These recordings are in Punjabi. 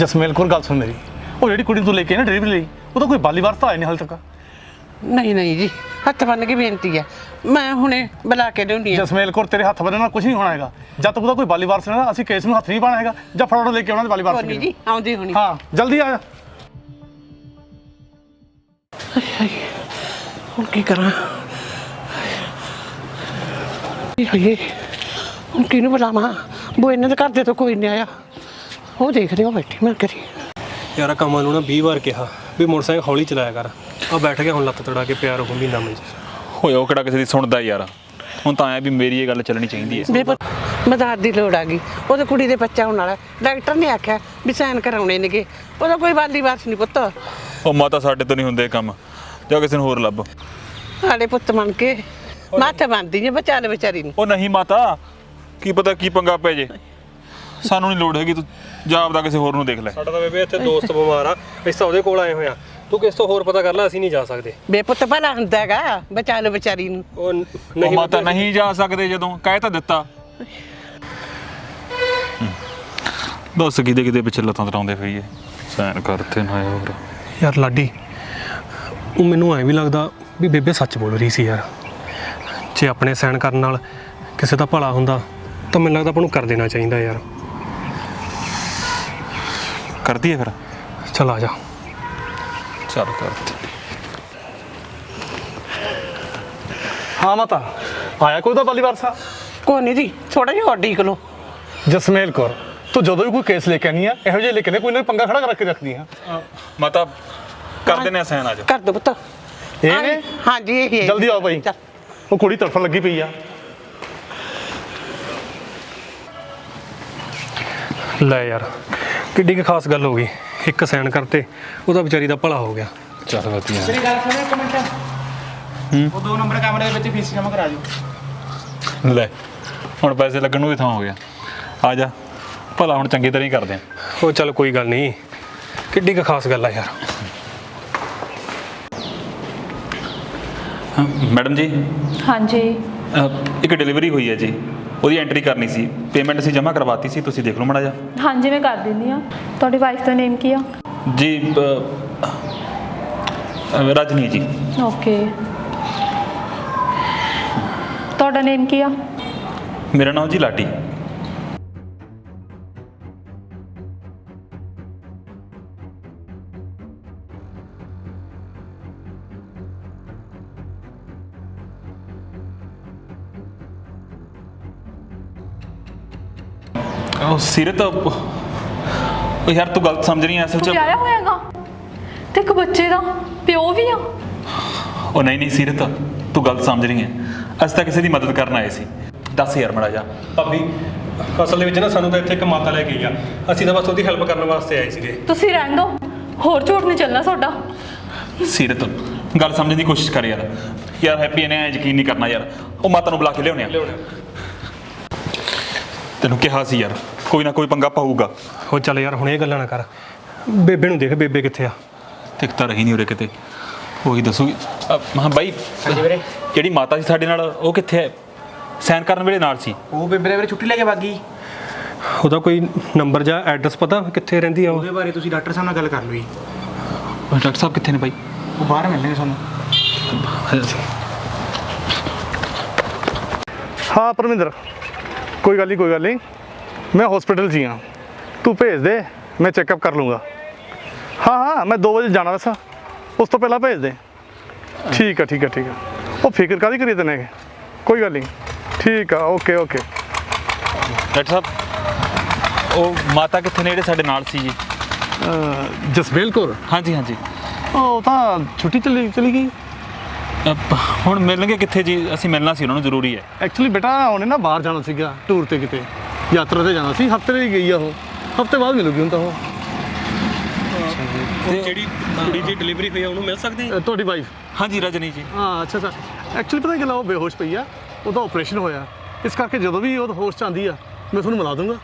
ਜਸਮੇਲ ਕੋਲ ਗੱਲ ਸੁਣ ਮੇਰੀ। ਉਹ ਜਿਹੜੀ ਕੁੜੀ ਤੂੰ ਲੈ ਕੇ ਆਈ ਨਾ ਡਿਲੀਵਰੀ ਲਈ ਉਹ ਤਾਂ ਕੋਈ ਬਾਲੀਵਾਰ ਤਾਂ ਆਇਆ ਨਹੀਂ ਹਾਲ ਤੱਕ। ਨਹੀਂ ਨਹੀਂ ਜੀ ਹੱਥ ਬੰਨ ਕੇ ਬੇਨਤੀ ਹੈ। ਮੈਂ ਹੁਣੇ ਬੁਲਾ ਕੇ ਲਿਆਉਂਦੀ ਹਾਂ। ਜਸਮੇਲ ਕੋਲ ਤੇਰੇ ਹੱਥ ਬੰਨਣ ਨਾਲ ਕੁਝ ਨਹੀਂ ਹੋਣਾ ਹੈਗਾ। ਜਦ ਤੱਕ ਉਹਦਾ ਕੋਈ ਬਾਲੀਵਾਰ ਸੀ ਨਾ ਅਸੀਂ ਕੇਸ ਨੂੰ ਹੱਥ ਨਹੀਂ ਪਾਣਾ ਹੈਗਾ ਜਾਂ ਫੜਾਉਣਾ ਲੈ ਕੇ ਆਉਣਾ ਤੇ ਬਾਲੀਵਾਰ ਨਹੀਂ ਜੀ ਆਉਂਦੀ ਹੋਣੀ। ਹਾਂ ਜਲਦੀ ਆ ਜਾ। ਹੁਣ ਕੀ ਕਰਾਂ? ਇਹ ਹਏ ਹੁਣ ਕਿਹਨੂੰ ਬੁਲਾਵਾਂ? ਬੋ ਇਹਨਾਂ ਦੇ ਘਰ ਦੇ ਤੋਂ ਕੋਈ ਨਹੀਂ ਆਇਆ। ਉਹ ਦੇਖਦੇ ਹੋ ਬੈਠੀ ਮੈਂ ਕਰੀ ਯਾਰ ਕਮਲ ਨੂੰ ਨਾ 20 ਵਾਰ ਕਿਹਾ ਵੀ ਮੋਟਰਸਾਈਕਲ ਹੌਲੀ ਚਲਾਇਆ ਕਰ। ਆ ਬੈਠ ਗਿਆ ਹੁਣ ਲੱਤ ਤੜਾ ਕੇ ਪਿਆਰ ਹੋ ਮਹੀਨਾ ਮੰਜ ਹੋਇਆ ਉਹ ਕਿਹੜਾ ਕਿਸੇ ਦੀ ਸੁਣਦਾ ਯਾਰ। ਹੁਣ ਤਾਂ ਆਇਆ ਵੀ ਮੇਰੀ ਇਹ ਗੱਲ ਚੱਲਣੀ ਚਾਹੀਦੀ ਹੈ ਮਦਦ ਦੀ ਲੋੜ ਆ ਗਈ। ਉਹਦੇ ਕੁੜੀ ਦੇ ਬੱਚਾ ਹੋਣ ਵਾਲਾ। ਡਾਕਟਰ ਨੇ ਆਖਿਆ ਵੀ ਸਾਈਨ ਕਰਾਉਣੇ ਨੇਗੇ। ਉਹਦਾ ਕੋਈ ਵਾਲੀ ਵਾਰਸ ਨਹੀਂ ਪੁੱਤ। ਉਹ ਮਾਤਾ ਸਾਡੇ ਤੋਂ ਨਹੀਂ ਹੁੰਦੇ ਕੰਮ। ਜਾਂ ਕਿਸੇ ਨੂੰ ਹੋਰ ਲੱਭ। ਸਾਡੇ ਪੁੱਤ ਬਣ ਕੇ ਮਾਥੇ ਬੰਦੀ ਨੇ ਬਚਾ ਲੈ ਵਿਚਾਰੀ ਨੂੰ। ਉਹ ਨਹੀਂ ਮਾਤਾ। ਕੀ ਪਤਾ ਕੀ ਪੰਗਾ ਪੈ ਜੇ। ਸਾਨੂੰ ਨਹੀਂ ਲੋੜ ਹੈਗੀ ਤੂੰ ਜਾ ਆਪਦਾ ਕਿਸੇ ਹੋਰ ਨੂੰ ਦੇਖ ਲੈ। ਸਾਡਾ ਤਾਂ ਬੇਬੇ ਇੱਥੇ ਦੋਸਤ ਬਿਮਾਰ ਆ ਅਸੀਂ ਤਾਂ ਉਹਦੇ ਕੋਲ ਆਏ ਹੋਏ ਆ। ਤੂੰ ਕਿਸ ਤੋਂ ਹੋਰ ਪਤਾ ਕਰ ਲੈ ਅਸੀਂ ਨਹੀਂ ਜਾ ਸਕਦੇ। ਬੇ ਪੁੱਤ ਭਲਾ ਹੁੰਦਾ ਹੈਗਾ ਬਚਾ ਲੈ ਵਿਚਾਰੀ ਨੂੰ। ਉਹ ਨ- ਉਹ ਨਹੀਂ ਮਾਤਾ ਨਹੀਂ ਜਾ ਸਕਦੇ ਜਦੋਂ ਕਹਿ ਤਾਂ ਦਿੱਤਾ। ਦੱਸ ਕਿਤੇ ਕਿਤੇ ਪਿੱਛੇ ਲੱਤਾਂ ਤਰਾਉਂਦੇ ਫਈਏ ਸੈਨ ਕਰਤੇ ਨਾ ਹੋਰ। ਯਾਰ ਲਾਡੀ ਉਹ ਮੈਨੂੰ ਐਂ ਵੀ ਲੱਗਦਾ ਵੀ ਬੇਬੇ ਸੱਚ ਬੋਲ ਰਹੀ ਸੀ ਯਾਰ। ਜੇ ਆਪਣੇ ਸੈਨ ਕਰਨ ਨਾਲ ਕਿਸੇ ਦਾ ਭਲਾ ਹੁੰਦਾ ਤਾਂ ਮੈਨੂੰ ਲੱਗਦਾ ਆਪਾਂ ਨੂੰ ਕਰ ਦੇਣਾ ਚਾਹੀਦਾ ਯਾਰ। ਕਰਦੀ ਹੈ ਫਿਰ? ਚਲ ਆ ਜਾ। ਚੱਲ ਕਰਤੇ ਹਾਂ ਮਾਤਾ ਆਇਆ ਕੋਈ ਤਾਂ ਬਾਲੀਵਾਰ ਸਾ? ਕੋਈ ਨਹੀਂ ਜੀ ਥੋੜਾ ਜਿਹਾ ਹੋਰ ਡੀਕ ਲੋ ਜਸਮੇਲ ਕੌਰ ਤੂੰ ਜਦੋਂ ਵੀ ਕੋਈ ਕੇਸ ਲੈ ਕੇ ਆਨੀ ਆ ਇਹੋ ਜਿਹੇ ਲੈ ਕੇ ਨੇ ਕੋਈ ਨਾ ਪੰਗਾ ਖੜਾ ਕਰਕੇ ਰੱਖਦੀ ਆ। ਮਾਤਾ ਕਰ ਦਿੰਦੇ ਆ ਸੈਨ ਅੱਜ। ਕਰ ਦੋ ਪੁੱਤ। ਇਹ ਨੇ? ਹਾਂਜੀ ਇਹ ਹੀ ਹੈ। ਜਲਦੀ ਆਓ ਭਾਈ। ਚੱਲ। ਉਹ ਕੁੜੀ ਤੜਫਣ ਲੱਗੀ ਪਈ ਆ। ਲੈ ਯਾਰ ਕਿੱਡੀ ਕੁ ਖਾਸ ਗੱਲ ਹੋ ਗਈ। ਇੱਕ ਸੈਨ ਕਰਤੇ ਉਹਦਾ ਵਿਚਾਰੀ ਦਾ ਭਲਾ ਹੋ ਗਿਆ। ਚੱਲ ਵਧੀਆ। ਮੇਰੀ ਗੱਲ ਸੁਣੋ ਇੱਕ ਮਿੰਟ। ਉਹ ਦੋ ਨੰਬਰ ਕਮਰੇ ਦੇ ਵਿੱਚ ਫੀਸ ਜਮ੍ਹਾਂ ਕਰਾ ਦਿਓ। ਲੈ ਹੁਣ ਪੈਸੇ ਲੱਗਣ ਨੂੰ ਵੀ ਥਾਂ ਹੋ ਗਿਆ। ਆ ਜਾ ਭਲਾ ਹੁਣ ਚੰਗੀ ਤਰ੍ਹਾਂ ਹੀ ਕਰਦੇ ਆ। ਉਹ ਚੱਲ ਕੋਈ ਗੱਲ ਨਹੀਂ ਕਿੱਡੀ ਕੁ ਖਾਸ ਗੱਲ ਆ ਯਾਰ। ਮੈਡਮ ਜੀ ਹਾਂਜੀ। ਅਹ ਇੱਕ ਡਿਲੀਵਰੀ ਹੋਈ ਹੈ ਜੀ। ਉਹਦੀ ਐਂਟਰੀ ਕਰਨੀ ਸੀ ਪੇਮੈਂਟ ਅਸੀਂ ਜਮ੍ਹਾਂ ਕਰਵਾਤੀ ਸੀ ਤੁਸੀਂ ਦੇਖ ਲਓ ਮਾੜਾ ਜਿਹਾ। ਹਾਂਜੀ ਮੈਂ ਕਰ ਦਿੰਦੀ ਆ ਤੁਹਾਡੀ ਵਾਈਫ ਦਾ ਨੇਮ ਕੀ ਆ? ਜੀ ਅਹ, ਰਜਨੀ ਜੀ। ਓਕੇ ਤੁਹਾਡਾ ਨੇਮ ਕੀ ਆ? ਮੇਰਾ ਨਾਮ ਜੀ ਲਾਡੀ। ਸਿਰਤ ਉਹ ਯਾਰ ਤੂੰ ਗਲਤ ਸਮਝ ਰਹੀ ਹੈ ਅਸਲ ਚ ਆਇਆ ਹੋਇਆਗਾ? ਤੇ ਇੱਕ ਬੱਚੇ ਦਾ ਪਿਓ ਵੀ ਆ। ਉਹ ਨਹੀਂ ਨਹੀਂ ਸਿਰਤ ਤੂੰ ਗਲਤ ਸਮਝ ਰਹੀ ਹੈ ਅਸੀਂ ਤਾਂ ਕਿਸੇ ਦੀ ਮਦਦ ਕਰਨ ਆਏ ਸੀ। ਦੱਸ ਯਾਰ ਮੜਾ ਜਾ ਭਾਬੀ ਅਸਲ ਦੇ ਵਿੱਚ ਨਾ ਸਾਨੂੰ ਤਾਂ ਇੱਥੇ ਇੱਕ ਮਾਤਾ ਲੈ ਕੇ ਗਈ ਆ। ਅਸੀਂ ਤਾਂ ਬਸ ਉਹਦੀ ਹੈਲਪ ਕਰਨ ਵਾਸਤੇ ਆਏ ਸੀਗੇ। ਤੁਸੀਂ ਰਹਿਣ ਦਿਓ ਹੋਰ ਝੂਠ ਨਹੀਂ ਚੱਲਣਾ ਤੁਹਾਡਾ। ਸੀਰਤ ਗੱਲ ਸਮਝਣ ਦੀ ਕੋਸ਼ਿਸ਼ ਕਰ ਯਾਰ। ਯਾਰ ਹੈਪੀ ਨੇ ਐਂ ਯਕੀਨ ਨਹੀਂ ਕਰਨਾ ਯਾਰ। ਉਹ ਮਾਤਾ ਨੂੰ ਬੁਲਾ ਕੇ ਲਿਆਉਣੇ ਆ। ਤੈਨੂੰ ਕਿਹਾ ਸੀ ਯਾਰ ਕੋਈ ਨਾ ਕੋਈ ਪੰਗਾ ਪਾਊਗਾ। ਉਹ ਚੱਲ ਯਾਰ ਹੁਣ ਇਹ ਗੱਲਾਂ ਨਾ ਕਰ। ਬੇਬੇ ਨੂੰ ਦੇਖ ਬੇਬੇ ਕਿੱਥੇ ਆ? ਦਿਖਤਾ ਰਹੀ ਨਹੀਂ ਉਰੇ ਕਿਤੇ। ਉਹੀ ਦੱਸੂਗੀ ਅ, ਹਾਂ ਬਾਈ ਹਾਂਜੀ ਵੀਰੇ। ਜਿਹੜੀ ਮਾਤਾ ਸੀ ਸਾਡੇ ਨਾਲ ਉਹ ਕਿੱਥੇ ਹੈ ਸਾਈਨ ਕਰਨ ਵੇਲੇ ਨਾਲ ਸੀ। ਉਹ ਬੇਬੇ ਵੀਰੇ ਛੁੱਟੀ ਲੈ ਕੇ ਬਾਗੀ ਉਹਦਾ ਕੋਈ ਨੰਬਰ ਜਾਂ ਐਡਰੈਸ ਪਤਾ ਕਿੱਥੇ ਰਹਿੰਦੀ ਆ ਉਹ? ਉਹਦੇ ਬਾਰੇ ਤੁਸੀਂ ਡਾਕਟਰ ਸਾਹਿਬ ਨਾਲ ਗੱਲ ਕਰ ਲਓ ਜੀ। ਡਾਕਟਰ ਸਾਹਿਬ ਕਿੱਥੇ ਨੇ ਬਾਈ? ਉਹ ਬਾਹਰ ਮਿਲਣਗੇ ਤੁਹਾਨੂੰ। ਹਾਂ ਪਰਮਿੰਦਰ। ਕੋਈ ਗੱਲ ਨਹੀਂ ਕੋਈ ਗੱਲ ਨਹੀਂ ਮੈਂ ਹਸਪੀਟਲ 'ਚ ਹੀ ਹਾਂ। ਤੂੰ ਭੇਜ ਦੇ ਮੈਂ ਚੈੱਕਅਪ ਕਰ ਲੂੰਗਾ। ਹਾਂ ਹਾਂ ਮੈਂ 2 ਵਜੇ ਜਾਣਾ ਵੈਸਾ ਉਸ ਤੋਂ ਪਹਿਲਾਂ ਭੇਜ ਦੇ। ਠੀਕ ਆ ਠੀਕ ਆ ਠੀਕ ਆ। ਉਹ ਫਿਕਰ ਕਾਦੀ ਕਰੀ ਤਨੇ ਕੋਈ ਗੱਲ ਨਹੀਂ ਠੀਕ ਆ ਓਕੇ ਓਕੇ ਡਾਕਟਰ ਸਾਹਿਬ ਉਹ ਮਾਤਾ ਕਿੱਥੇ ਨੇ ਜਿਹੜੇ ਸਾਡੇ ਨਾਲ ਸੀ ਜੀ? ਜਸਬੇਲ ਕੌਰ? ਹਾਂਜੀ ਹਾਂਜੀ। ਉਹ ਤਾਂ ਛੁੱਟੀ ਚਲੀ ਚਲੀ ਗਈ। ਹੁਣ ਮਿਲਣਗੇ ਕਿੱਥੇ ਜੀ? ਅਸੀਂ ਮਿਲਣਾ ਸੀ ਉਹਨਾਂ ਨੂੰ ਜ਼ਰੂਰੀ ਹੈ। ਐਕਚੁਅਲੀ ਬੇਟਾ ਉਹਨੇ ਨਾ ਬਾਹਰ ਜਾਣਾ ਸੀਗਾ ਟੂਰ ਤੇ ਕਿਤੇ। ਯਾਤਰਾ ਤੇ ਜਾਣਾ ਸੀ। ਹਫ਼ਤੇ ਲਈ ਗਈ ਆ ਉਹ। ਹਫ਼ਤੇ ਬਾਅਦ ਮਿਲੂਗੀ ਹੁਣ ਤਾਂ ਉਹ। ਉਹ ਜਿਹੜੀ ਕੁੜੀ ਦੀ ਡਿਲੀਵਰੀ ਹੋਈ ਆ ਉਹਨੂੰ ਮਿਲ ਸਕਦੀ ਤੁਹਾਡੀ ਵਾਈਫ ਹਾਂਜੀ ਰਜਨੀ ਜੀ। ਹਾਂ ਅੱਛਾ ਅੱਛਾ। ਐਕਚੁਅਲੀ ਪਤਾ ਕੀ ਗੱਲ ਆ, ਉਹ ਬੇਹੋਸ਼ ਪਈ ਆ। ਉਹਦਾ ਆਪਰੇਸ਼ਨ ਹੋਇਆ। ਇਸ ਕਰਕੇ ਜਦੋਂ ਵੀ ਉਹ ਹੋਸ਼ ਚ ਆਂਦੀ ਆ ਮੈਂ ਤੁਹਾਨੂੰ ਮਿਲਾ ਦੂੰਗਾ।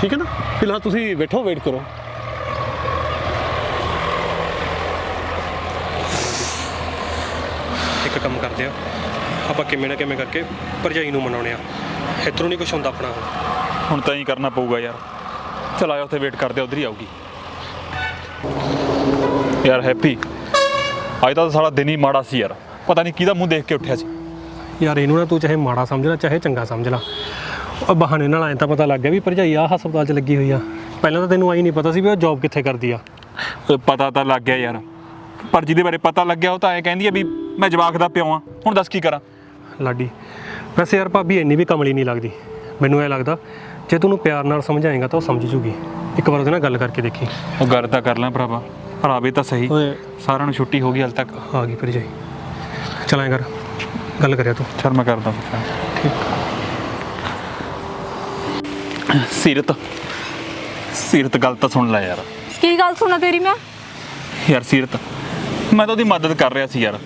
ਠੀਕ ਹੈ ਨਾ? ਫਿਲਹਾਲ ਤੁਸੀਂ ਬੈਠੋ ਵੇਟ ਕਰੋ। ਇੱਕ ਕੰਮ ਕਰਦੇ ਆ। ਆਪਾਂ ਕਿਵੇਂ ਨਾ ਕਿਵੇਂ ਕਰਕੇ ਭਰਜਾਈ ਨੂੰ ਮਨਾਉਣੇ ਆ। ਇੱਧਰੋਂ ਨਹੀਂ ਕੁਝ ਹੁੰਦਾ ਆਪਣਾ। ਹੁਣ ਹੁਣ ਤਾਂ ਹੀ ਕਰਨਾ ਪਊਗਾ ਯਾਰ। ਚਲ ਆਇਆ ਉੱਥੇ ਵੇਟ ਕਰਦੇ ਉਧਰ ਹੀ ਆਊਗੀ। ਯਾਰ ਹੈਪੀ ਅੱਜ ਤਾਂ ਸਾਰਾ ਦਿਨ ਹੀ ਮਾੜਾ ਸੀ ਯਾਰ। ਪਤਾ ਨਹੀਂ ਕਿਹਦਾ ਮੂੰਹ ਦੇਖ ਕੇ ਉੱਠਿਆ ਸੀ। ਯਾਰ ਇਹਨੂੰ ਨਾ ਤੂੰ ਚਾਹੇ ਮਾੜਾ ਸਮਝ ਲੈ ਚਾਹੇ ਚੰਗਾ ਸਮਝ ਲੈ। ਉਹ ਬਹਾਨੇ ਨਾਲ ਐਂ ਤਾਂ ਪਤਾ ਲੱਗ ਗਿਆ ਵੀ ਭਰਜਾਈ ਆ ਹਸਪਤਾਲ 'ਚ ਲੱਗੀ ਹੋਈ ਆ। ਪਹਿਲਾਂ ਤਾਂ ਤੈਨੂੰ ਆਈ ਨਹੀਂ ਪਤਾ ਸੀ ਵੀ ਉਹ ਜੌਬ ਕਿੱਥੇ ਕਰਦੀ ਆ। ਪਤਾ ਤਾਂ ਲੱਗ ਗਿਆ ਯਾਰ। ਪਰ ਜਿਹਦੇ ਬਾਰੇ ਪਤਾ ਲੱਗਿਆ ਉਹ ਤਾਂ ਐ ਕਹਿੰਦੀ ਆ ਵੀ ਮੈਂ ਜਵਾਕ ਦਾ ਪਿਓ ਆ ਹੁਣ ਦੱਸ ਕੀ ਕਰਾਂ? ਲਾਡੀ ਵੈਸੇ ਯਾਰ ਭਾਬੀ ਇੰਨੀ ਵੀ ਕਮਲੀ ਨਹੀਂ ਲੱਗਦੀ। ਮੈਨੂੰ ਐ ਲੱਗਦਾ ਜੇ ਤੂੰ ਉਹਨੂੰ ਪਿਆਰ ਨਾਲ ਸਮਝਾਏਗਾ ਤਾਂ ਉਹ ਸਮਝ ਜੂਗੀ। ਇੱਕ ਵਾਰ ਉਹਦੇ ਨਾਲ ਗੱਲ ਕਰਕੇ ਦੇਖੀ। ਉਹ ਗੱਲ ਤਾਂ ਕਰ ਲੈ ਭਰਾਵਾ। ਭਰਾਵੇ ਤਾਂ ਸਹੀ। ਓਏ। ਸਾਰਿਆਂ ਨੂੰ ਛੁੱਟੀ ਹੋ ਗਈ ਹਾਲ ਤੱਕ। ਆ ਗਈ ਭਰਜਾਈ ਚਲ ਐਂ ਕਰ ਗੱਲ ਕਰਿਆ ਤੂੰ। ਚਲ ਮੈਂ ਕਰਦਾ ਫਿਰ। ਸੀਰਤ। ਸੀਰਤ ਗੱਲ ਤਾਂ ਸੁਣ ਲੈ ਯਾਰ। ਕੀ ਗੱਲ ਸੁਣਾ ਤੇਰੀ ਮੈਂ? ਯਾਰ ਸੀਰਤ ਮੈਂ ਤਾਂ ਉਹਦੀ ਮਦਦ ਕਰ ਰਿਹਾ ਸੀ ਯਾਰ।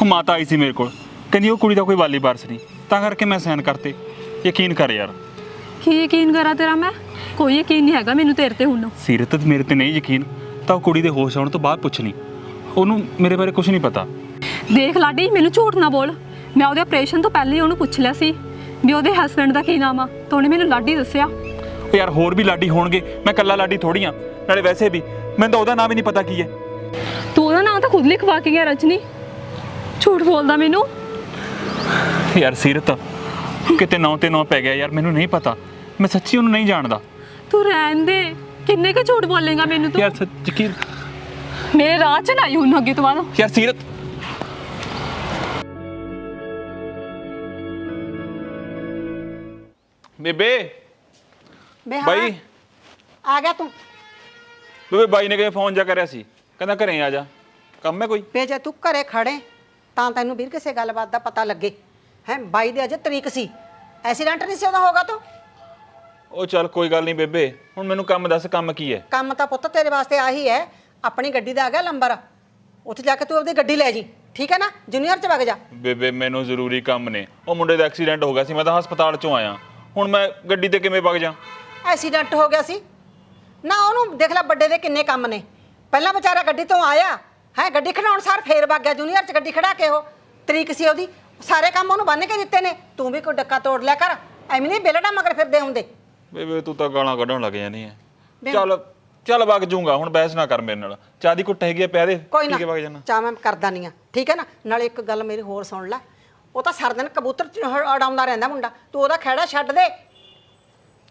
ਉਹ ਮਾਤਾ ਆਈ ਸੀ ਮੇਰੇ ਕੋਲ। ਕਹਿੰਦੀ ਉਹ ਕੁੜੀ ਦਾ ਕੋਈ ਵਾਲੀ ਵਾਰਸ ਨਹੀਂ। ਤਾਂ ਕਰਕੇ ਮੈਂ ਸਾਈਨ ਕਰਤੇ। ਯਕੀਨ ਕਰ ਯਾਰ। ਕੀ ਯਕੀਨ ਕਰਾਂ ਤੇਰਾ ਮੈਂ? ਕੋਈ ਯਕੀਨ ਨਹੀਂ ਹੈਗਾ ਮੈਨੂੰ ਤੇਰੇ ਤੇ ਹੁਣ। ਸੀਰਤ ਮੇਰੇ ਤੇ ਨਹੀਂ ਯਕੀਨ। ਤਾਂ ਉਹ ਕੁੜੀ ਦੇ ਹੋਸ਼ ਆਉਣ ਤੋਂ ਬਾਅਦ ਪੁੱਛ ਲਈ। ਉਹਨੂੰ ਮੇਰੇ ਬਾਰੇ ਕੁਝ ਨਹੀਂ ਪਤਾ। ਦੇਖ ਲਾਡੀ ਮੈਨੂੰ ਝੂਠ ਨਾ ਬੋਲ। ਮੈਂ ਉਹਦੇ ਆਪਰੇਸ਼ਨ ਤੋਂ ਪਹਿਲੇ ਹੀ ਉਹਨੂੰ ਪੁੱਛ ਲਿਆ ਸੀ ਵੀ ਉਹਦੇ ਹਸਬੰਡ ਦਾ ਕੀ ਨਾਮ ਆ। ਤਾਂ ਉਹਨੇ ਮੈਨੂੰ ਲਾਡੀ ਦੱਸਿਆ। ਉਹ ਯਾਰ ਹੋਰ ਵੀ ਲਾਡੀ ਹੋਣਗੇ। ਮੈਂ ਕੱਲਾ ਲਾਡੀ ਥੋੜੀ ਆ। ਨਾਲੇ ਵੈਸੇ ਵੀ ਮੈਨੂੰ ਤਾਂ ਉਹਦਾ ਨਾਮ ਹੀ ਨਹੀਂ ਪਤਾ ਕੀ ਹੈ। ਤੂੰ ਉਹਦਾ ਨਾਮ ਤਾਂ ਖੁਦ ਲਿਖਵਾ ਕੇ ਗਿਆ ਰਜਨੀ। ਝੂਠ ਬੋਲਦਾ ਮੈਨੂੰ? ਯਾਰ ਸੀਰਤ ਕਿਤੇ ਨੌ ਤੇ ਨੌ ਪੈ ਗਿਆ ਯਾਰ ਮੈਨੂੰ ਨਹੀਂ ਪਤਾ। ਮੈਂ ਸੱਚੀ ਉਹਨੂੰ ਨਹੀਂ ਜਾਣਦਾ। ਤੂੰ ਰਹਿਣ ਦੇ। ਕਿੰਨੇ ਕੁ ਝੂਠ ਬੋਲੇਗਾ ਮੈਨੂੰ ਤੂੰ? ਯਾਰ ਸੱਚ ਯਕੀਨ ਮੇਰੇ ਰਾਹ 'ਚ ਨਾ ਆਈ ਹੁਣ ਅੱਗੇ ਤੋਂ ਬਾਅਦ ਯਾਰ ਸੀਰਤ। ਬੇਬੇ। ਬੇ ਹਾਂ, ਬਾਈ। ਆ ਗਿਆ ਤੂੰ। ਬੇਬੇ ਬਾਈ ਨੇ ਕਿਹਾ ਫੋਨ ਜਾ ਕਰਿਆ ਸੀ? ਕਹਿੰਦਾ ਘਰੇ ਆ ਜਾ। ਕੰਮ ਹੈ ਕੋਈ? ਬੇ ਜੇ ਤੂੰ ਘਰੇ ਖੜੇ। ਤਾਂ ਤੈਨੂੰ ਵੀਰ ਕਿਸੇ ਗੱਲਬਾਤ ਦਾ ਪਤਾ ਲੱਗੇ। ਹੈ ਬਾਈ ਦੇ ਅਜੇ ਤਰੀਕ ਸੀ। ਐਕਸੀਡੈਂਟ ਨਹੀਂ ਸੀ ਉਹਦਾ ਹੋਗਾ ਤੂੰ? ਉਹ ਚੱਲ ਕੋਈ ਗੱਲ ਨਹੀਂ ਬੇਬੇ ਹੁਣ ਮੈਨੂੰ ਕੰਮ ਦੱਸ ਕੰਮ ਕੀ ਹੈ? ਕੰਮ ਤਾਂ ਪੁੱਤ ਤੇਰੇ ਵਾਸਤੇ ਆਹੀ ਹੈ ਆਪਣੀ ਗੱਡੀ ਦਾ ਆ ਗਿਆ ਨੰਬਰ ਉੱਥੇ ਜਾ ਕੇ ਤੂੰ ਆਪਣੀ ਗੱਡੀ ਲੈ ਜੀ ਠੀਕ ਹੈ ਨਾ? ਜੂਨੀਅਰ ਚ ਵਗ ਜਾ। ਬੇਬੇ ਮੈਨੂੰ ਜ਼ਰੂਰੀ ਕੰਮ ਨੇ। ਉਹ ਮੁੰਡੇ ਦਾ ਐਕਸੀਡੈਂਟ ਹੋ ਗਿਆ ਸੀ ਮੈਂ ਤਾਂ ਹਸਪਤਾਲ ਚੋਂ ਆਇਆ। ਹੁਣ ਮੈਂ ਗੱਡੀ ਤੇ ਕਿਵੇਂ ਵਗ ਜਾ? ਐਕਸੀਡੈਂਟ ਹੋ ਗਿਆ ਸੀ। ਨਾ ਉਹਨੂੰ ਦੇਖ ਲੈ ਵੱਡੇ ਦੇ ਕਿੰਨੇ ਕੰਮ ਨੇ। ਪਹਿਲਾਂ ਵਿਚਾਰਾ ਗੱਡੀ ਤੋਂ ਆਇਆ ਹੈ ਗੱਡੀ ਖੜਾਉਣ ਸਾਰ ਫੇਰ ਵਗ ਗਿਆ ਜੂਨੀਅਰ ਚ ਗੱਡੀ ਖੜਾ ਕੇ ਉਹ। ਤਰੀਕ ਸੀ ਉਹਦੀ। ਸਾਰੇ ਕੰਮ ਉਹਨੂੰ ਬੰਨ ਕੇ ਦਿੱਤੇ ਨੇ। ਤੂੰ ਵੀ ਕੋਈ ਡੱਕਾ ਤੋੜ ਲਿਆ ਕਰ। ਐਵੇਂ ਨਹੀਂ ਬੇਲੜਾ ਮਗਰ ਫਿਰਦੇ ਹੁੰਦੇ। ਬੇਬੇ ਤੂੰ ਤਾਂ ਗਾਲਾਂ ਕੱਢਣ ਲੱਗ ਜਾਨੀ ਹੈ ਬੇ- ਚੱਲ ਚੱਲ ਵਗ ਜੂੰਗਾ ਹੁਣ ਬਹਿਸ ਨਾ ਕਰ ਮੇਰੇ ਨਾਲ। ਚਾਹ ਦੀ ਕੁੱਟ ਹੈਗੀ ਆ ਪਿਆ ਦੇ। ਕੋਈ ਵਗ ਨਾ ਚਾਹ ਮੈਂ ਕਰਦਾ ਨਹੀਂ ਆ। ਠੀਕ ਹੈ ਨਾ? ਨਾਲੇ ਇੱਕ ਗੱਲ ਮੇਰੀ ਹੋਰ ਸੁਣ ਲੈ। ਉਹ ਤਾਂ ਸਾਰਾ ਦਿਨ ਕਬੂਤਰ ਚ ਉਡਾਉਂਦਾ ਰਹਿੰਦਾ ਮੁੰਡਾ। ਤੂੰ ਉਹਦਾ ਖਹਿੜਾ ਛੱਡ ਦੇ।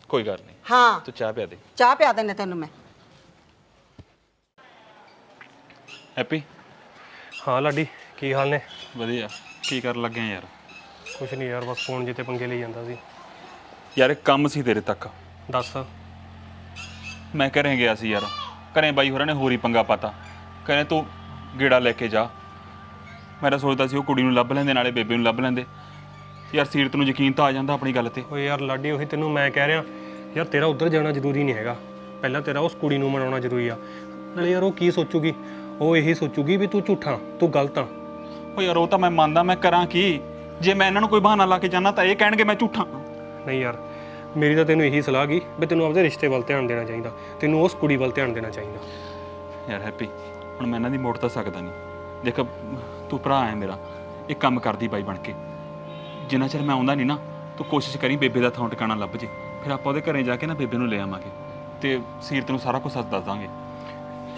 ਕੋਈ ਗੱਲ ਨਹੀਂ ਹਾਂ। ਤੂੰ ਚਾਹ ਪਿਆ ਦੇ। ਚਾਹ ਪਿਆ ਦੇਣੇ ਤੈਨੂੰ ਮੈਂ। ਹੈਪੀ? ਹਾਂ ਲਾਡੀ ਕੀ ਹਾਲ ਨੇ? ਵਧੀਆ। ਕੀ ਕਰਨ ਲੱਗੇ ਆ ਯਾਰ? ਕੁਛ ਨਹੀਂ ਯਾਰ ਬਸ ਫੋਨ ਜਿੱਤੇ ਪੰਗੇ ਲਈ ਜਾਂਦਾ ਸੀ। ਯਾਰ ਇੱਕ ਕੰਮ ਸੀ ਤੇਰੇ ਤੱਕ। ਦੱਸ। ਮੈਂ ਘਰੇ ਗਿਆ ਸੀ ਯਾਰ। ਘਰੇ ਬਾਈ ਹੋਰਾਂ ਨੇ ਹੋਰ ਪੰਗਾ ਪਾਤਾ। ਕਹਿੰਦੇ ਤੂੰ ਗੇੜਾ ਲੈ ਕੇ ਜਾ। ਮੈਂ ਤਾਂ ਸੋਚਦਾ ਸੀ ਉਹ ਕੁੜੀ ਨੂੰ ਲੱਭ ਲੈਂਦੇ ਨਾਲੇ ਬੇਬੇ ਨੂੰ ਲੱਭ ਲੈਂਦੇ। ਯਾਰ ਸੀਰਤ ਨੂੰ ਯਕੀਨ ਤਾਂ ਆ ਜਾਂਦਾ ਆਪਣੀ ਗੱਲ ਤੇ। ਓਏ ਯਾਰ ਲਾਡੀ ਉਹੀ ਤੈਨੂੰ ਮੈਂ ਕਹਿ ਰਿਹਾ। ਯਾਰ ਤੇਰਾ ਉੱਧਰ ਜਾਣਾ ਜ਼ਰੂਰੀ ਨਹੀਂ ਹੈਗਾ। ਪਹਿਲਾਂ ਤੇਰਾ ਉਸ ਕੁੜੀ ਨੂੰ ਮਨਾਉਣਾ ਜ਼ਰੂਰੀ ਆ। ਨਾਲੇ ਯਾਰ ਉਹ ਕੀ ਸੋਚੂਗੀ? ਉਹ ਇਹੀ ਸੋਚੂਗੀ ਵੀ ਤੂੰ ਝੂਠਾ ਤੂੰ ਗਲਤ ਆ। ਉਹ ਯਾਰ ਉਹ ਤਾਂ ਮੈਂ ਮੰਨਦਾ ਮੈਂ ਕਰਾਂ ਕੀ? ਜੇ ਮੈਂ ਇਹਨਾਂ ਨੂੰ ਕੋਈ ਬਹਾਨਾ ਲਾ ਕੇ ਜਾਣਾ ਤਾਂ ਇਹ ਕਹਿਣਗੇ ਮੈਂ ਝੂਠਾ। ਨਹੀਂ ਯਾਰ ਮੇਰੀ ਤਾਂ ਤੈਨੂੰ ਇਹੀ ਸਲਾਹ ਗਈ ਵੀ ਤੈਨੂੰ ਆਪਦੇ ਰਿਸ਼ਤੇ ਵੱਲ ਧਿਆਨ ਦੇਣਾ ਚਾਹੀਦਾ। ਤੈਨੂੰ ਉਸ ਕੁੜੀ ਵੱਲ ਧਿਆਨ ਦੇਣਾ ਚਾਹੀਦਾ। ਯਾਰ ਹੈਪੀ ਹੁਣ ਮੈਂ ਇਹਨਾਂ ਦੀ ਮੋੜ ਤਾਂ ਸਕਦਾ ਨਹੀਂ। ਦੇਖ ਤੂੰ ਭਰਾ ਹੈ ਮੇਰਾ ਇੱਕ ਕੰਮ ਕਰਦੀ ਬਾਈ ਬਣ ਕੇ। ਜਿੰਨਾ ਚਿਰ ਮੈਂ ਆਉਂਦਾ ਨਹੀਂ ਨਾ ਤੂੰ ਕੋਸ਼ਿਸ਼ ਕਰੀ ਬੇਬੇ ਦਾ ਥਾਂ ਟਿਕਾਣਾ ਲੱਭ ਜੇ। ਫਿਰ ਆਪਾਂ ਉਹਦੇ ਘਰੇ ਜਾ ਕੇ ਨਾ ਬੇਬੇ ਨੂੰ ਲੈ ਆਵਾਂਗੇ। ਤੇ ਸੀਰਤ ਨੂੰ ਸਾਰਾ ਕੁਝ ਸੱਚ ਦੱਸ ਦਾਂਗੇ।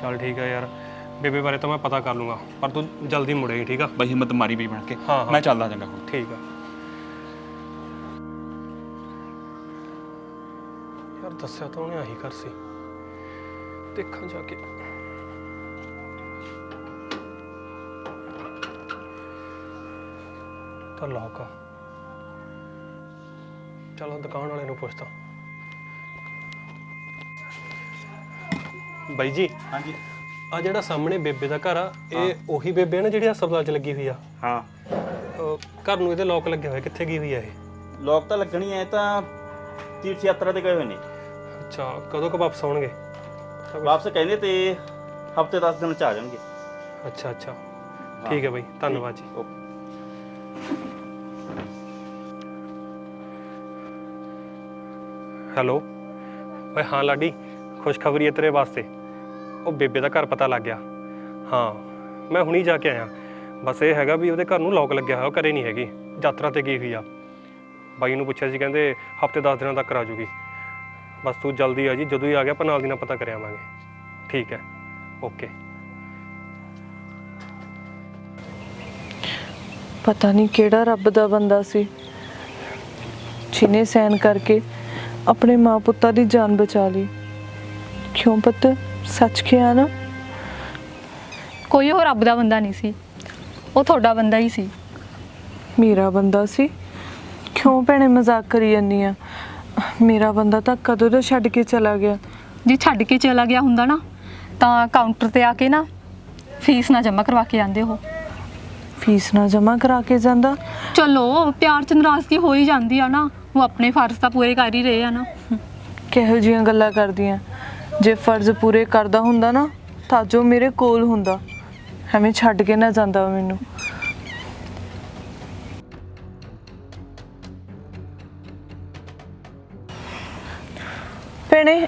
ਚੱਲ ਠੀਕ ਆ ਯਾਰ ਬੇਬੇ ਬਾਰੇ ਤਾਂ ਮੈਂ ਪਤਾ ਕਰ ਲੂੰਗਾ ਪਰ ਤੂੰ ਜਲਦੀ ਮੁੜੇਗੀ ਠੀਕ ਆ? ਬਾਈ ਹਿੰਮਤ ਮਾਰੀ ਬਈ ਬਣ ਕੇ। ਹਾਂ, ਹਾਂ। ਮੈਂ ਚੱਲਦਾ ਚੰਗਾ ਹੁਣ ਠੀਕ ਆ। ਯਾਰ ਦੱਸਿਆ ਤਾਂ ਉਹਨੇ ਆਹੀ ਕਰ ਸੀ। ਦੇਖਾਂ ਜਾ ਕੇ। ਤਾਂ ਲੋਕ ਆ। ਚਲੋ ਦੁਕਾਨ ਵਾਲੇ ਨੂੰ ਪੁੱਛਦਾ। ਬਾਈ ਜੀ। ਹਾਂਜੀ। ਆ ਜਿਹੜਾ ਸਾਹਮਣੇ ਬੇਬੇ ਦਾ ਘਰ ਆ ਇਹ ਉਹੀ ਬੇਬੇ ਆ ਨਾ ਜਿਹੜੀ ਹਸਪਤਾਲ 'ਚ ਲੱਗੀ ਹੋਈ ਆ? ਹਾਂ। ਅਹ ਘਰ ਨੂੰ ਇਹਦੇ ਲੋਕ ਲੱਗੇ ਹੋਏ ਕਿੱਥੇ ਗਈ ਹੋਈ ਆ ਇਹ? ਲੋਕ ਤਾਂ ਲੱਗਣੀ ਐ ਤਾਂ ਤੀਰਥ ਯਾਤਰਾ ਤੇ ਗਏ ਹੋਏ ਨੇ। ਅੱਛਾ ਕਦੋਂ ਕੁ ਵਾਪਸ ਆਉਣਗੇ? ਵਾਪਸ ਕਹਿੰਦੇ ਤੇ ਹਫ਼ਤੇ 10 ਦਿਨ ਚ ਆ ਜਾਣਗੇ। ਅੱਛਾ ਅੱਛਾ। ਠੀਕ ਹੈ ਬਾਈ ਧੰਨਵਾਦ ਜੀ। ਓਕੇ। ਹੈਲੋ? ਓਏ ਹਾਂ ਲਾਡੀ ਖੁਸ਼ਖਬਰੀ ਹੈ ਤੇਰੇ ਵਾਸਤੇ। ਉਹ ਬੇਬੇ ਦਾ ਘਰ ਪਤਾ ਲੱਗ ਗਿਆ। ਹਾਂ, ਮੈਂ ਹੁਣੀ ਜਾ ਕੇ ਆਇਆ। ਬਸ ਇਹ ਹੈਗਾ ਵੀ ਉਹਦੇ ਘਰ ਨੂੰ ਲੋਕ ਲੱਗਿਆ ਹੋਇਆ, ਉਹ ਘਰੇ ਨਹੀਂ ਹੈਗੀ। ਯਾਤਰਾ ਤੇ ਗਈ ਹੋਈ ਆ। ਬਾਈ ਨੂੰ ਪੁੱਛਿਆ ਸੀ, ਕਹਿੰਦੇ ਹਫ਼ਤੇ 10 ਦਿਨਾਂ ਤੱਕ ਆ ਜੂਗੀ ਬਸ ਤੂੰ ਜਲਦੀ ਆ ਜੀ, ਜਦੋਂ ਹੀ ਆ ਗਿਆ ਆਪਾਂ ਨਾਲ ਦੀ ਨਾਲ ਪਤਾ ਕਰ ਆਵਾਂਗੇ। ਠੀਕ ਹੈ। ਓਕੇ। ਪਤਾ ਨਹੀਂ ਕਿਹੜਾ ਰੱਬ ਦਾ ਬੰਦਾ ਸੀ। ਜਿਨੇ ਸਹਿਨ ਕਰਕੇ ਆਪਣੇ ਮਾਂ ਪੁੱਤਾਂ ਦੀ ਜਾਨ ਬਚਾ ਲਈ। ਕਿਉਂ ਪੁੱਤ? ਸੱਚ ਕਿਹਾ ਨਾ। ਕੋਈ ਉਹ ਰੱਬ ਦਾ ਬੰਦਾ ਨਹੀਂ ਸੀ। ਉਹ ਤੁਹਾਡਾ ਬੰਦਾ ਹੀ ਸੀ। ਮੇਰਾ ਬੰਦਾ ਸੀ। ਕਿਉਂ ਭੈਣੇ ਮਜ਼ਾਕ ਕਰੀ ਜਾਂਦੀ ਆ? ਮੇਰਾ ਬੰਦਾ ਤਾਂ ਕਦੋਂ ਦਾ ਛੱਡ ਕੇ ਚਲਾ ਗਿਆ? ਜੇ ਛੱਡ ਕੇ ਚਲਾ ਗਿਆ ਹੁੰਦਾ ਨਾ ਤਾਂ ਕਾਊਂਟਰ ਤੇ ਆ ਕੇ ਨਾ ਫੀਸ ਨਾ ਜਮ੍ਹਾਂ ਕਰਵਾ ਕੇ ਆਂਦੇ ਉਹ। ਫੀਸ ਨਾ ਜਮ੍ਹਾਂ ਕਰਾ ਕੇ ਜਾਂਦਾ? ਚਲੋ ਪਿਆਰ ਚ ਨਾਰਾਜ਼ਗੀ ਹੋ ਹੀ ਜਾਂਦੀ ਆ ਨਾ। ਉਹ ਆਪਣੇ ਫਰਜ਼ ਤਾਂ ਪੂਰੇ ਕਰ ਹੀ ਰਹੇ ਆ ਨਾ। ਕਿਹੋ ਜੀਆਂ ਗੱਲਾਂ ਕਰਦੀਆਂ? ਜੇ ਫਰਜ਼ ਪੂਰੇ ਕਰਦਾ ਹੁੰਦਾ ਨਾ, ਤਾਂ ਜੋ ਮੇਰੇ ਕੋਲ ਹੁੰਦਾ। ਐਵੇਂ ਛੱਡ ਕੇ ਨਾ ਜਾਂਦਾ ਮੈਨੂੰ। ਭੈਣੇ,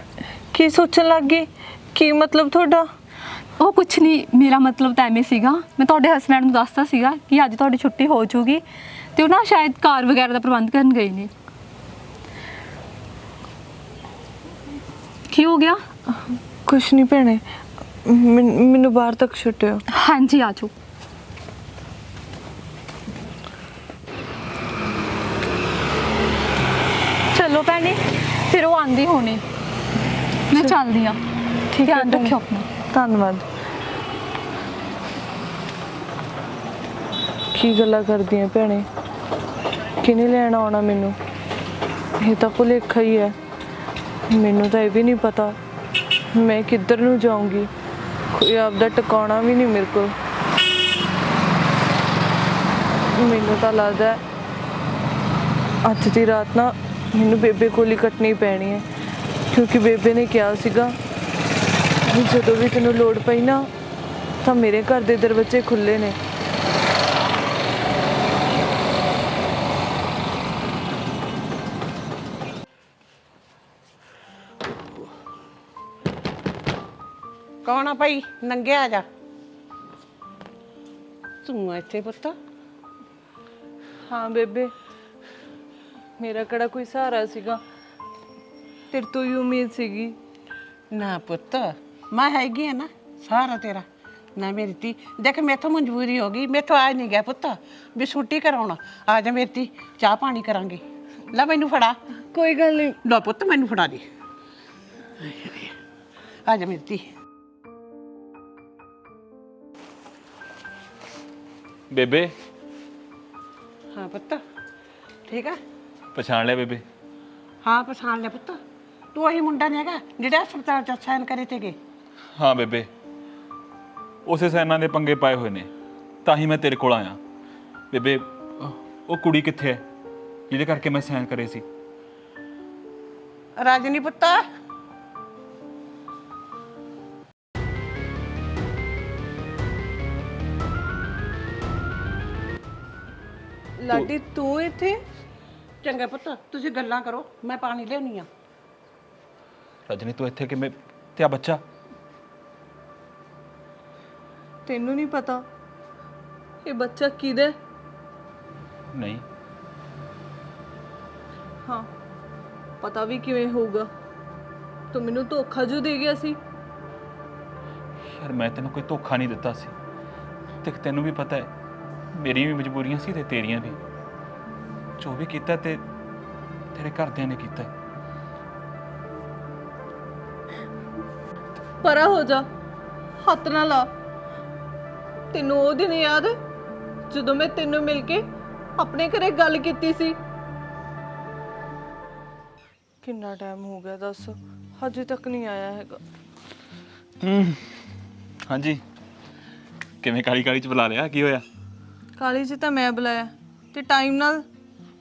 ਕੀ ਸੋਚਣ ਲੱਗ ਗਈ? ਕੀ ਮਤਲਬ ਤੁਹਾਡਾ? ਉਹ ਕੁਛ ਨਹੀਂ ਮੇਰਾ ਮਤਲਬ ਤਾਂ ਐਵੇਂ ਸੀਗਾ। ਮੈਂ ਤੁਹਾਡੇ ਹਸਬੰਡ ਨੂੰ ਦੱਸਤਾ ਸੀਗਾ ਕਿ ਅੱਜ ਤੁਹਾਡੀ ਛੁੱਟੀ ਹੋ ਜੂਗੀ ਤੇ ਉਹ ਨਾ ਸ਼ਾਇਦ ਕਾਰ ਵਗੈਰਾ ਦਾ ਪ੍ਰਬੰਧ ਕਰਨ ਗਏ ਨੇ। ਕੀ ਹੋ ਗਿਆ? ਕੁਛ ਨਹੀਂ ਭੈਣੇ ਮੈਨ- ਮੈਨੂੰ ਬਾਹਰ ਤੱਕ ਛੁੱਟਿਓ। ਹਾਂਜੀ ਆਜੋ ਚਲੋ ਭੈਣੇ ਫਿਰ ਉਹ ਆਂਦੀ ਹੋਣੀ। ਮੈਂ ਚੱਲਦੀ ਆ। ਠੀਕ ਹੈ ਧਿਆਨ ਭੈਣੇ। ਰੱਖਿਓ ਆਪਣਾ। ਧੰਨਵਾਦ। ਕੀ ਗੱਲਾਂ ਕਰਦੀਆਂ ਭੈਣੇ? ਕਿਹਨੇ ਲੈਣ ਆਉਣਾ ਮੈਨੂੰ? ਇਹ ਤਾਂ ਭੁਲੇਖਾ ਹੀ ਹੈ। ਮੈਨੂੰ ਤਾਂ ਇਹ ਵੀ ਨਹੀਂ ਪਤਾ। ਮੈਂ ਕਿੱਧਰ ਨੂੰ ਜਾਊਂਗੀ? ਕੋਈ ਆਪਦਾ ਟਿਕਾਣਾ ਵੀ ਨਹੀਂ ਮੇਰੇ ਕੋਲ। ਮੈਨੂੰ ਤਾਂ ਲੱਗਦਾ ਅੱਜ ਦੀ ਰਾਤ ਨਾ ਮੈਨੂੰ ਬੇਬੇ ਕੋਲ ਹੀ ਕੱਟਣੀ ਪੈਣੀ ਹੈ। ਕਿਉਂਕਿ ਬੇਬੇ ਨੇ ਕਿਹਾ ਸੀਗਾ ਵੀ ਜਦੋਂ ਵੀ ਤੈਨੂੰ ਲੋੜ ਪਈ ਨਾ ਤਾਂ ਮੇਰੇ ਘਰ ਦੇ ਦਰਵਾਜ਼ੇ ਖੁੱਲੇ ਨੇ। ਆ ਭਾਈ ਨੰਗਿਆ ਆ ਜਾ। ਤੂੰ ਇੱਥੇ ਪੁੱਤ। ਹਾਂ ਬੇਬੇ ਮੇਰਾ ਕਿਹੜਾ ਕੋਈ ਸਹਾਰਾ ਸੀਗਾ? ਤੇਰੇ ਤੋਂ ਹੀ ਉਮੀਦ ਸੀਗੀ। ਨਾ ਪੁੱਤ ਮੈਂ ਹੈਗੀ ਆ ਨਾ ਸਾਰਾ ਤੇਰਾ। ਨਾ ਮੇਰੀ ਤੀ ਦੇਖ ਮੇਥੋਂ ਮਜਬੂਰੀ ਹੋ ਗਈ ਮੇਥੋਂ ਆ ਨਹੀਂ ਗਿਆ ਪੁੱਤ। ਵੀ ਛੁੱਟੀ ਕਰਾਉਣਾ ਆ ਜਾ ਮੇਰੀ ਤੀ ਚਾਹ ਪਾਣੀ ਕਰਾਂਗੇ। ਲੈ ਮੈਨੂੰ ਫੜਾ। ਕੋਈ ਗੱਲ ਨਹੀਂ ਲੋ ਪੁੱਤ ਮੈਨੂੰ ਫੜਾ ਦੇ। ਆ ਜਾ ਮੇਰੀ ਤੀ ਬੇਬੇ। ਹਾਂ ਪੁੱਤ ਠੀਕ ਆ? ਪਛਾਣ ਲਿਆ ਬੇਬੇ। ਹਾਂ ਪਛਾਣ ਲਿਆ ਪੁੱਤ। ਤੂੰ ਉਹੀ ਮੁੰਡਾ ਨਹੀਂ ਹੈਗਾ ਜਿਹੜਾ ਹਸਪਤਾਲ ਚ ਸਾਈਨ ਕਰੇ ਤੇਗੇ ਹਾਂ ਬੇਬੇ ਉਸੇ ਸੈਨਾਂ ਦੇ ਪੰਗੇ ਪਾਏ ਹੋਏ ਨੇ। ਤਾਂ ਹੀ ਮੈਂ ਤੇਰੇ ਕੋਲ ਆਇਆ। ਬੇਬੇ ਉਹ- ਕੁੜੀ ਕਿੱਥੇ ਹੈ? ਜਿਹਦੇ ਕਰਕੇ ਮੈਂ ਸਾਈਨ ਕਰੇ ਸੀ। ਰਾਜਨੀ ਪੁੱਤ। ਲਾਡੀ ਤੂੰ ਇੱਥੇ? ਚੰਗਾ ਪੁੱਤ ਤੁਸੀਂ ਗੱਲਾਂ ਕਰੋ ਮੈਂ ਪਾਣੀ ਲਿਆਉਣੀ ਆ। ਰਜਨੀ ਤੂੰ ਇੱਥੇ ਕਿਵੇਂ ਤੇ ਆ ਬੱਚਾ? ਤੈਨੂੰ ਨਹੀਂ ਪਤਾ ਇਹ ਬੱਚਾ ਕਿਹਦਾ ਹੈ? ਨਹੀਂ। ਹਾਂ ਪਤਾ ਵੀ ਕਿਵੇਂ ਹੋਊਗਾ। ਤੂੰ ਮੈਨੂੰ ਧੋਖਾ ਜੋ ਦੇ ਗਿਆ ਸੀ। ਯਾਰ ਮੈਂ ਤੈਨੂੰ ਕੋਈ ਧੋਖਾ ਨਹੀਂ ਦਿੱਤਾ ਸੀ। ਤੇ ਤੈਨੂੰ ਵੀ ਪਤਾ ਹੈ ਮੇਰੀਆਂ ਵੀ ਮਜਬੂਰੀਆਂ ਸੀ ਤੇ ਤੇਰੀਆਂ ਵੀ। ਜੋ ਵੀ ਕੀਤਾ ਤੇ ਤੇਰੇ ਘਰਦਿਆਂ ਨੇ ਕੀਤਾ। ਪਰਾ ਹੋ ਜਾ। ਹੱਥ ਨਾ ਲਾ। ਤੈਨੂੰ ਉਹ ਦਿਨ ਯਾਦ ਹੈ ਜਦੋਂ ਮੈਂ ਤੈਨੂੰ ਮਿਲ ਕੇ ਆਪਣੇ ਘਰੇ ਗੱਲ ਕੀਤੀ ਸੀ। ਕਿੰਨਾ ਟਾਈਮ ਹੋ ਗਿਆ ਦੱਸ ਹਜੇ ਤੱਕ ਨਹੀਂ ਆਇਆ ਹੈਗਾ। ਹਾਂਜੀ। ਕਿਵੇਂ ਕਾਲੀ ਕਾਲੀ ਚ ਬੁਲਾ ਲਿਆ? ਕੀ ਹੋਇਆ? ਕਾਲੀ ਜੀ ਤਾਂ ਮੈਂ ਬੁਲਾਇਆ। ਤੇ ਟਾਈਮ ਨਾਲ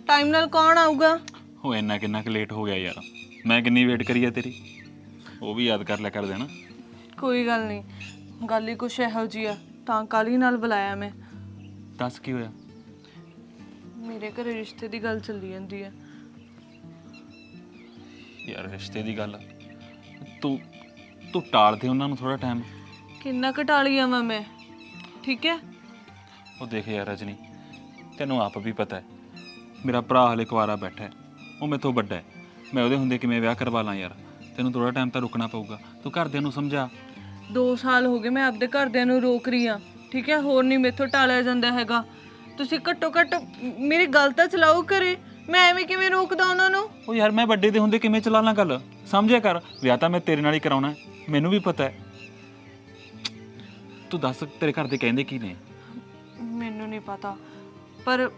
ਟਾਈਮ ਨਾਲ ਕੌਣ ਆਊਗਾ? ਉਹ ਇੰਨਾ ਕਿੰਨਾ ਕੁ ਲੇਟ ਹੋ ਗਿਆ ਯਾਰ। ਮੈਂ ਕਿੰਨੀ ਵੇਟ ਕਰੀ ਆ ਤੇਰੀ? ਉਹ ਵੀ ਯਾਦ ਕਰ ਲਿਆ ਕਰ ਦੇਣਾ। ਕੋਈ ਗੱਲ ਨਹੀਂ। ਗੱਲ ਹੀ ਕੁਛ ਇਹੋ ਜੀ ਆ ਤਾਂ ਕਾਲੀ ਨਾਲ ਬੁਲਾਇਆ ਮੈਂ। ਦੱਸ ਕੀ ਹੋਇਆ? ਮੇਰੇ ਘਰੇ ਰਿਸ਼ਤੇ ਦੀ ਗੱਲ ਚੱਲੀ ਜਾਂਦੀ ਹੈ ਯਾਰ ਰਿਸ਼ਤੇ ਦੀ ਗੱਲ ਤੂੰ ਤੂੰ ਟਾਲ ਦੇ ਉਹਨਾਂ ਨੂੰ ਥੋੜਾ ਟਾਈਮ ਕਿੰਨਾ ਘਟਾਲੀ ਆਵਾਂ ਮੈਂ? ਠੀਕ ਹੈ? ਉਹ ਦੇਖ ਯਾਰ ਰਜਨੀ ਤੈਨੂੰ ਆਪ ਵੀ ਪਤਾ ਹੈ ਮੇਰਾ ਭਰਾ ਹਲੇ ਕੁਆਰਾ ਬੈਠਾ ਹੈ ਉਹ ਮੇਥੋਂ ਵੱਡਾ ਹੈ। ਮੈਂ ਉਹਦੇ ਹੁੰਦੇ ਕਿਵੇਂ ਵਿਆਹ ਕਰਵਾ ਲਾਂ ਯਾਰ ਤੈਨੂੰ ਥੋੜਾ ਟਾਈਮ ਤਾਂ ਰੁਕਣਾ ਪਊਗਾ ਤੂੰ ਘਰਦਿਆਂ ਨੂੰ ਸਮਝਾ। 2 ਸਾਲ ਹੋ ਗਏ ਮੈਂ ਆਪਦੇ ਘਰਦਿਆਂ ਨੂੰ ਰੋਕ ਰਹੀ ਆ ਠੀਕ ਹੈ ਹੋਰ ਨਹੀਂ ਮੇਥੋਂ ਟਾਲਿਆ ਜਾਂਦਾ ਹੈਗਾ। ਤੁਸੀਂ ਘੱਟੋ ਘੱਟ ਮੇਰੀ ਗੱਲ ਤਾਂ ਚਲਾਓ ਕਰੇ ਮੈਂ ਐਵੇਂ ਕਿਵੇਂ ਰੋਕਦਾ ਉਹਨਾਂ ਨੂੰ? ਉਹ ਯਾਰ ਮੈਂ ਵੱਡੇ ਦੇ ਹੁੰਦੇ ਕਿਵੇਂ ਚਲਾ ਲਾਂ ਗੱਲ? ਸਮਝਿਆ ਕਰ ਵਿਆਹ ਤਾਂ ਮੈਂ ਤੇਰੇ ਨਾਲ ਹੀ ਕਰਾਉਣਾ ਹੈ, ਮੈਨੂੰ ਵੀ ਪਤਾ ਹੈ। ਤੂੰ ਦੱਸ ਤੇਰੇ ਘਰ ਦੇ ਕਹਿੰਦੇ ਕੀ ਨੇ? ਮੈਨੂੰ ਨਹੀਂ ਪਤਾ। ਪਰ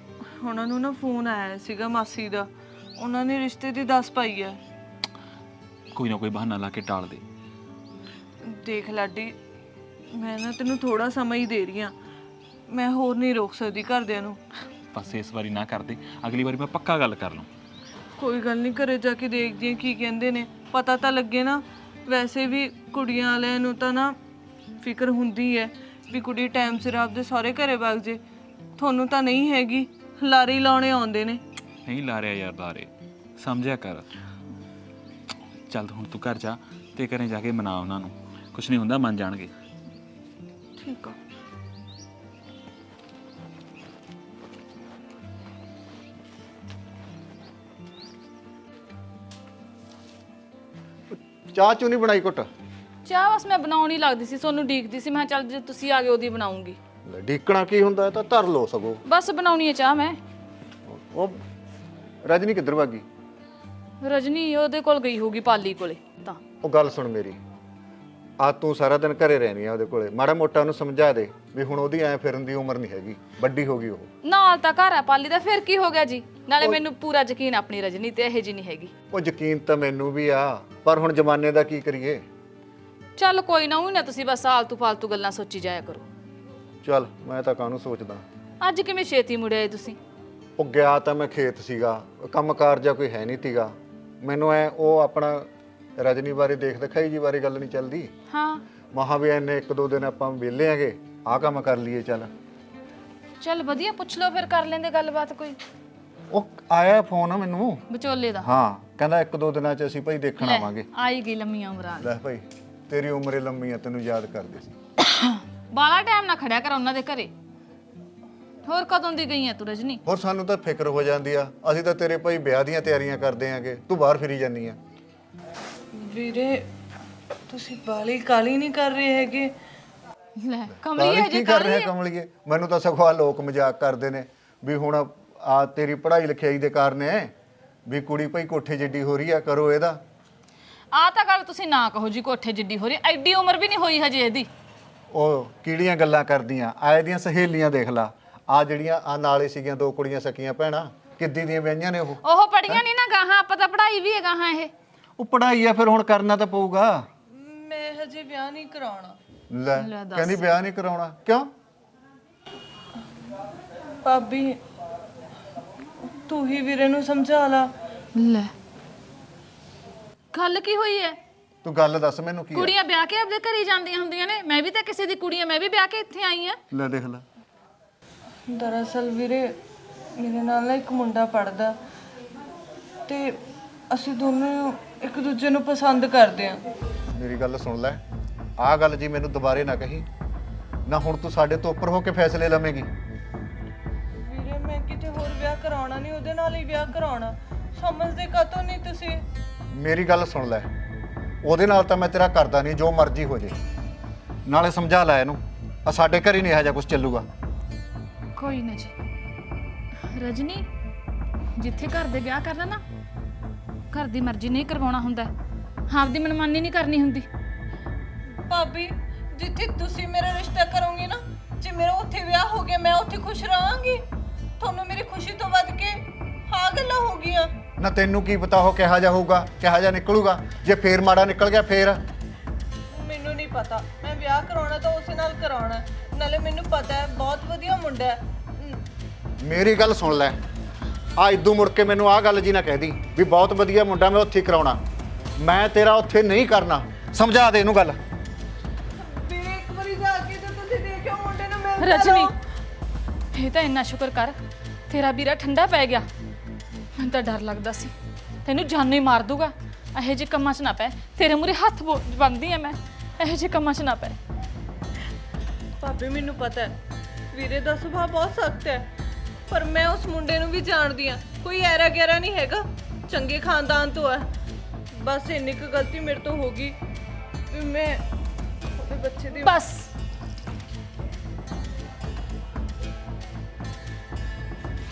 ਉਹਨਾਂ ਨੂੰ ਨਾ ਫੋਨ ਆਇਆ ਸੀਗਾ ਮਾਸੀ ਦਾ। ਉਹਨਾਂ ਨੇ ਰਿਸ਼ਤੇ ਦੀ ਦੱਸ ਪਾਈ ਹੈ। ਕੋਈ ਨਾ ਕੋਈ ਬਹਾਨਾ ਲਾ ਕੇ ਟਾਲ ਦੇ। ਦੇਖ ਲਾਡੀ ਮੈਂ ਨਾ ਤੈਨੂੰ ਥੋੜਾ ਸਮਾਂ ਹੀ ਦੇ ਰਹੀ ਆ ਮੈਂ ਹੋਰ ਨਹੀਂ ਰੋਕ ਸਕਦੀ ਘਰਦਿਆਂ ਨੂੰ। ਬਸ ਇਸ ਵਾਰੀ ਨਾ ਕਰਦੇ। ਅਗਲੀ ਵਾਰੀ ਮੈਂ ਪੱਕਾ ਗੱਲ ਕਰ ਲੂੰ ਕੋਈ ਗੱਲ ਨਹੀਂ ਘਰੇ ਜਾ ਕੇ ਦੇਖਦੀ ਆ ਕੀ ਕਹਿੰਦੇ ਨੇ। ਪਤਾ ਤਾਂ ਲੱਗੇ ਨਾ ਵੈਸੇ ਵੀ ਕੁੜੀਆਂ ਵਾਲਿਆਂ ਨੂੰ ਤਾਂ ਨਾ ਫਿਕਰ ਹੁੰਦੀ ਹੈ ਵੀ ਕੁੜੀ ਟਾਈਮ ਸਿਰ ਆਪਦੇ ਸਹੁਰੇ ਘਰੇ ਵਗ ਜੇ। ਤੁਹਾਨੂੰ ਤਾਂ ਨਹੀਂ ਹੈਗੀ। ਲਾਰੀ ਲਾਉਣੇ ਆਉਂਦੇ ਨੇ। ਨਹੀਂ ਲਾ ਰਿਹਾ ਯਾਰ ਲਾਰੇ। ਸਮਝਿਆ ਕਰ। ਚੱਲ ਹੁਣ ਤੂੰ ਘਰ ਜਾ ਤੇ ਘਰੇ ਜਾ ਕੇ ਮਨਾ ਉਹਨਾਂ ਨੂੰ। ਕੁਛ ਨਹੀਂ ਹੁੰਦਾ ਮੰਨ ਜਾਣਗੇ। ਠੀਕ ਆ। ਚਾਹ ਚੂ ਨਹੀਂ ਬਣਾਈ ਘੁੱਟ? ਚਾਹ ਬਸ ਮੈਂ ਬਣਾਉਣ ਹੀ ਲੱਗਦੀ ਸੀ ਤੁਹਾਨੂੰ ਡੀਕਦੀ ਸੀ। ਮੈਂ ਕਿਹਾ ਚੱਲ ਜੇ ਤੁਸੀਂ ਆ ਗਏ ਉਹਦੀ ਬਣਾਉਂਗੀ। ਲੈ, ਡੀਕਣਾ ਕੀ ਹੁੰਦਾ ਇਹ ਤਾਂ ਧਰ ਲੋ ਸਗੋ। ਬਸ ਬਣਾਉਣੀ ਹੈ ਚਾਹ ਮੈਂ। ਉਹ ਰਜਨੀ ਕਿੱਧਰ ਭਾਗੀ ਰਜਨੀ ਉਹਦੇ ਕੋਲ ਗਈ ਹੋਊਗੀ ਪਾਲੀ ਕੋਲੇ ਤਾਂ। ਉਹ ਗੱਲ ਸੁਣ ਮੇਰੀ। ਆ ਤੂੰ ਸਾਰਾ ਦਿਨ ਘਰੇ ਰਹਿਣੀ ਆ ਉਹਦੇ ਕੋਲੇ। ਮਾੜਾ ਮੋਟਾ ਉਹਨੂੰ ਸਮਝਾ ਦੇ ਵੀ ਹੁਣ ਉਹਦੀ ਐ ਫਿਰਨ ਦੀ ਉਮਰ ਨਹੀਂ ਹੈਗੀ। ਵੱਡੀ ਹੋ ਗਈ ਉਹ। ਨਾਲ ਤਾਂ ਘਰ ਹੈ ਪਾਲੀ ਦਾ ਫਿਰ ਕੀ ਹੋ ਗਿਆ ਜੀ? ਨਾਲੇ ਮੈਨੂੰ ਪੂਰਾ ਯਕੀਨ ਆਪਣੀ ਰਜਨੀ ਤੇ ਇਹੋ ਜੀ ਨਹੀਂ ਹੈਗੀ। ਉਹ ਯਕੀਨ ਤਾਂ ਮੈਨੂੰ ਵੀ ਆ ਪਰ ਹੁਣ ਜ਼ਮਾਨੇ ਦਾ ਕੀ ਕਰੀਏ? ਚੱਲ ਕੋਈ ਨਾ ਉਹ ਨਾ ਤੁਸੀਂ ਬਸ ਆਲਤੂ ਫਾਲਤੂ ਗੱਲਾਂ ਸੋਚੀ ਜਾਇਆ ਕਰੋ। ਚੱਲ ਮੈਂ ਤਾਂ ਕਾਹਨੂੰ ਸੋਚਦਾ। ਅੱਜ ਕਿਵੇਂ ਛੇਤੀ ਮੁੜਿਆ ਏ ਤੁਸੀਂ? ਉਹ ਗਿਆ ਤਾਂ ਮੈਂ ਖੇਤ ਸੀਗਾ ਕੰਮਕਾਰ ਜਾਂ ਕੋਈ ਹੈ ਨਹੀਂ ਤੀਗਾ। ਮੈਨੂੰ ਐ ਉਹ ਆਪਣਾ ਰਜਨੀ ਬਾਰੇ ਦੇਖ ਦਿਖਾਈ ਜੀ ਬਾਰੇ ਗੱਲ ਨਹੀਂ ਚੱਲਦੀ। ਹਾਂ। ਮਹਾ ਵੀ ਐਨੇ ਇੱਕ ਦੋ ਦਿਨ ਆਪਾਂ ਵਿਹਲੇ ਆਂਗੇ ਆਹ ਕੰਮ ਕਰ ਲਈਏ ਚੱਲ। ਚੱਲ ਵਧੀਆ ਪੁੱਛ ਲਓ ਫਿਰ ਕਰ ਲੈਂਦੇ ਗੱਲਬਾਤ ਕੋਈ। ਉਹ ਆਇਆ ਫੋਨ ਮੈਨੂੰ। ਵਿਚੋਲੇ ਦਾ। ਹਾਂ ਕਹਿੰਦਾ ਇੱਕ ਦੋ ਦਿਨਾਂ ਚ ਅਸੀਂ ਭਾਈ ਦੇਖਣ ਆਵਾਂਗੇ। ਆਈ ਗਈ ਲੰਮੀਆਂ ਉਮਰਾਂ ਲੈ ਭਾਈ ਤੇਰੀ ਉਮਰੇ ਲੰਮੀ ਆ ਤੈਨੂੰ ਯਾਦ ਕਰਦੇ ਸੀ। ਬਾਲਾ ਟਾਈਮ ਨਾ ਖੜਿਆ ਕਰ ਉਹਨਾਂ ਦੇ ਘਰੇ। ਹੋਰ ਕਦੋਂ ਦੀ ਗਈ ਹੈ ਤੂੰ ਰਜਨੀ? ਹੋਰ ਸਾਨੂੰ ਤਾਂ ਫਿਕਰ ਹੋ ਜਾਂਦੀ ਆ। ਅਸੀਂ ਤਾਂ ਤੇਰੇ ਭਾਈ ਵਿਆਹ ਦੀਆਂ ਤਿਆਰੀਆਂ ਕਰਦੇ ਆਂਗੇ। ਤੂੰ ਬਾਹਰ ਫਿਰੀ ਜਾਂਦੀ ਆ। ਵੀਰੇ ਤੁਸੀਂ ਬਾਲੀ ਕਾਲੀ ਨਹੀਂ ਕਰ ਰਹੇ ਹੈਗੇ? ਲੈ ਕਮਲੀ ਹੈ ਕੀ ਜੇ ਕਰ ਰਿਹਾ ਕਮਲੀਏ? ਮੈਨੂੰ ਤਾਂ ਸਗੋਂ ਆਹ ਲੋਕ ਮਜ਼ਾਕ ਕਰਦੇ ਨੇ ਵੀ ਹੁਣ ਆ ਤੇਰੀ ਪੜ੍ਹਾਈ ਲਿਖਾਈ ਦੇ ਕਾਰਨ ਹੈ ਵੀ ਕੁੜੀ ਭਾਈ ਕੋਠੇ ਜਿੱਡੀ ਹੋ ਰਹੀ ਆ ਕਰੋ ਇਹਦਾ। ਆ ਤਾਂ ਗੱਲ ਤੁਸੀਂ ਨਾ ਕਹੋ ਜੀ ਕੋਠੇ ਜਿੱਡੀ ਹੋ ਰਹੀ। ਐਡੀ ਉਮਰ ਵੀ ਨਹੀਂ ਹੋਈ ਹਜੇ ਇਹਦੀ। ਉਹ ਕਿਹੜੀਆਂ ਗੱਲਾਂ ਕਰਦੀਆਂ? ਆਏ ਦੀਆਂ ਸਹੇਲੀਆਂ ਦੇਖ ਲਾ। ਆ ਜਿਹੜੀਆਂ ਆ ਨਾਲੇ ਸੀਗੀਆਂ ਦੋ ਕੁੜੀਆਂ ਸਕੀਆਂ ਭੈਣਾਂ। ਕਿੱਦੀ ਦੀਆਂ ਵਿਆਹੀਆਂ ਨੇ ਉਹ? ਉਹ ਪੜੀਆਂ ਨਹੀਂ ਨਾ ਗਾਹਾਂ ਆਪਾਂ ਤਾਂ ਪੜ੍ਹਾਈ ਵੀ ਹੈ ਗਾਹਾਂ ਇਹ। ਉਹ ਪੜ੍ਹਾਈ ਆ ਫਿਰ ਹੁਣ ਕਰਨਾ ਤਾਂ ਪਊਗਾ। ਮੈਂ ਹਜੇ ਵਿਆਹ ਨਹੀਂ ਕਰਾਉਣਾ। ਲੈ ਕਹਿੰਦੀ ਵਿਆਹ ਨਹੀਂ ਕਰਾਉਣਾ। ਕਿਉਂ? ਭਾਬੀ ਤੂੰ ਹੀ ਵੀਰੇ ਨੂੰ ਸਮਝਾ ਲਾ। ਲੈ। ਗੱਲ ਕੀ ਹੋਈ ਹੈ ਤੂੰ ਗੱਲ ਦੱਸ ਮੈਨੂੰ ਕੀ ਆ? ਕੁੜੀਆਂ ਵਿਆਹ ਕੇ ਆਪਦੇ ਘਰੇ ਜਾਂਦੀਆਂ ਹੁੰਦੀਆਂ ਨੇ। ਮੈਂ ਵੀ ਤਾਂ ਕਿਸੇ ਦੀ ਕੁੜੀ ਆ ਮੈਂ ਵੀ ਵਿਆਹ ਕੇ ਇੱਥੇ ਆਈ ਆ। ਲੈ ਦੇਖ ਲੈ। ਦਰਅਸਲ ਵੀਰੇ ਮੇਰੇ ਨਾਲ ਨਾ ਇੱਕ ਮੁੰਡਾ ਪੜਦਾ ਤੇ ਅਸੀਂ ਦੋਨੋਂ ਇੱਕ ਦੂਜੇ ਨੂੰ ਪਸੰਦ ਕਰਦੇ ਆ। ਮੇਰੀ ਗੱਲ ਸੁਣ ਲੈ। ਆਹ ਗੱਲ ਜੀ ਮੈਨੂੰ ਦੁਬਾਰੇ ਨਾ ਕਹੀ। ਨਾ ਹੁਣ ਤੂੰ ਸਾਡੇ ਤੋਂ ਉੱਪਰ ਹੋ ਕੇ ਫੈਸਲੇ ਲਵੇਂਗੀ। ਵੀਰੇ ਮੈਂ ਕਿਤੇ ਹੋਰ ਵਿਆਹ ਕਰਾਉਣਾ ਨਹੀਂ ਉਹਦੇ ਨਾਲ ਹੀ ਵਿਆਹ ਕਰਾਉਣਾ। ਸਮਝਦੇ ਕਾਤੋਂ ਨਹੀਂ ਤੁਸੀਂ? ਮੇਰੀ ਗੱਲ ਸੁਣ ਲੈ। ਉਹਦੇ ਨਾਲ ਤਾਂ ਮੈਂ ਤੇਰਾ ਕਰਦਾ ਨਹੀਂ ਜੋ ਮਰਜ਼ੀ ਹੋ ਜੇ। ਨਾਲੇ ਸਮਝਾ ਲੈ ਇਹਨੂੰ ਆ ਸਾਡੇ ਘਰ ਹੀ ਨਹੀਂ ਇਹੋ ਜਿਹਾ ਕੁਝ ਚੱਲੂਗਾ। ਕੋਈ ਨਾ ਜੀ। ਰਜਨੀ ਜਿੱਥੇ ਘਰ ਦੇ ਵਿਆਹ ਕਰਨਾ ਨਾ ਘਰ ਦੀ ਮਰਜ਼ੀ ਨਹੀਂ ਕਰਵਾਉਣਾ ਹੁੰਦਾ। ਆਪਦੀ ਮਨਮਾਨੀ ਨਹੀਂ ਕਰਨੀ ਹੁੰਦੀ। ਭਾਬੀ ਜਿੱਥੇ ਤੁਸੀਂ ਮੇਰਾ ਰਿਸ਼ਤਾ ਕਰੋਗੇ ਨਾ ਜੇ ਮੇਰਾ ਉੱਥੇ ਵਿਆਹ ਹੋ ਗਿਆ ਮੈਂ ਉੱਥੇ ਖੁਸ਼ ਰਹਾਂਗੀ। ਤੁਹਾਨੂੰ ਮੇਰੀ ਖੁਸ਼ੀ ਤੋਂ ਵੱਧ ਕੇ ਹਾਂ ਗੱਲਾਂ ਹੋ ਗਈਆਂ। ਨਾ ਤੈਨੂੰ ਕੀ ਪਤਾ ਉਹ ਕਿਹਾ ਜਾ ਹੋਊਗਾ ਕਿਹਾ ਜਾ ਨਿਕਲੂਗਾ ਜੇ ਫੇਰ ਮਾੜਾ ਨਿਕਲ ਗਿਆ ਫੇਰ। ਮੈਨੂੰ ਨਹੀਂ ਪਤਾ। ਮੈਂ ਵਿਆਹ ਕਰਾਉਣਾ ਤਾਂ ਉਸੇ ਨਾਲ ਕਰਾਉਣਾ ਨਾਲੇ ਮੈਨੂੰ ਪਤਾ ਹੈ ਬਹੁਤ ਵਧੀਆ ਮੁੰਡਾ ਹੈ। ਮੇਰੀ ਗੱਲ ਸੁਣ ਲੈ। ਆ ਇਦੋਂ ਮੁੜ ਕੇ ਮੈਨੂੰ ਆਹ ਗੱਲ ਜੀ ਨਾ ਕਹਿਦੀ ਵੀ ਬਹੁਤ ਵਧੀਆ ਮੁੰਡਾ ਮੈਂ ਉੱਥੇ ਹੀ ਕਰਾਉਣਾ। ਮੈਂ ਤੇਰਾ ਉੱਥੇ ਨਹੀਂ ਕਰਨਾ। ਸਮਝਾ ਦੇ ਇਹਨੂੰ ਗੱਲ। ਵੀਰੇ ਇੱਕ ਵਾਰੀ ਜਾ ਕੇ ਤੇ ਤੁਸੀਂ ਦੇਖਿਓ ਮੁੰਡੇ ਨੂੰ ਮਿਲ ਰਜਨੀ ਇਹ ਤਾਂ ਇੰਨਾ ਸ਼ੁਕਰ ਕਰ। ਤੇਰਾ ਵੀਰਾ ਠੰਡਾ ਪੈ ਗਿਆ। ਮੈਨੂੰ ਤਾਂ ਡਰ ਲੱਗਦਾ ਸੀ। ਤੈਨੂੰ ਜਾਨੋਂ ਹੀ ਮਾਰ ਦੂਗਾ ਇਹੋ ਜਿਹੇ ਕੰਮਾਂ 'ਚ ਨਾ ਪੈ। ਤੇਰੇ ਮੂਰੇ ਹੱਥ ਬੰਨਦੀ ਆ ਮੈਂ। ਇਹੋ ਜਿਹੇ ਕੰਮਾਂ 'ਚ ਨਾ ਪੈ। ਭਾਬੀ ਮੈਨੂੰ ਪਤਾ ਹੈ। ਵੀਰੇ ਦਾ ਸੁਭਾਅ ਬਹੁਤ ਸਖਤ ਹੈ। ਪਰ ਮੈਂ ਉਸ ਮੁੰਡੇ ਨੂੰ ਵੀ ਜਾਣਦੀ ਆ ਕੋਈ ਐਰਾ ਗੈਰਾ ਨਹੀਂ ਹੈਗਾ। ਚੰਗੇ ਖਾਨਦਾਨ ਤੋਂ ਹੈ। ਬਸ ਇੰਨੀ ਕੁ ਗਲਤੀ ਮੇਰੇ ਤੋਂ ਹੋ ਗਈ ਵੀ ਮੈਂ ਉਹਦੇ ਬੱਚੇ ਦੀ ਬਸ।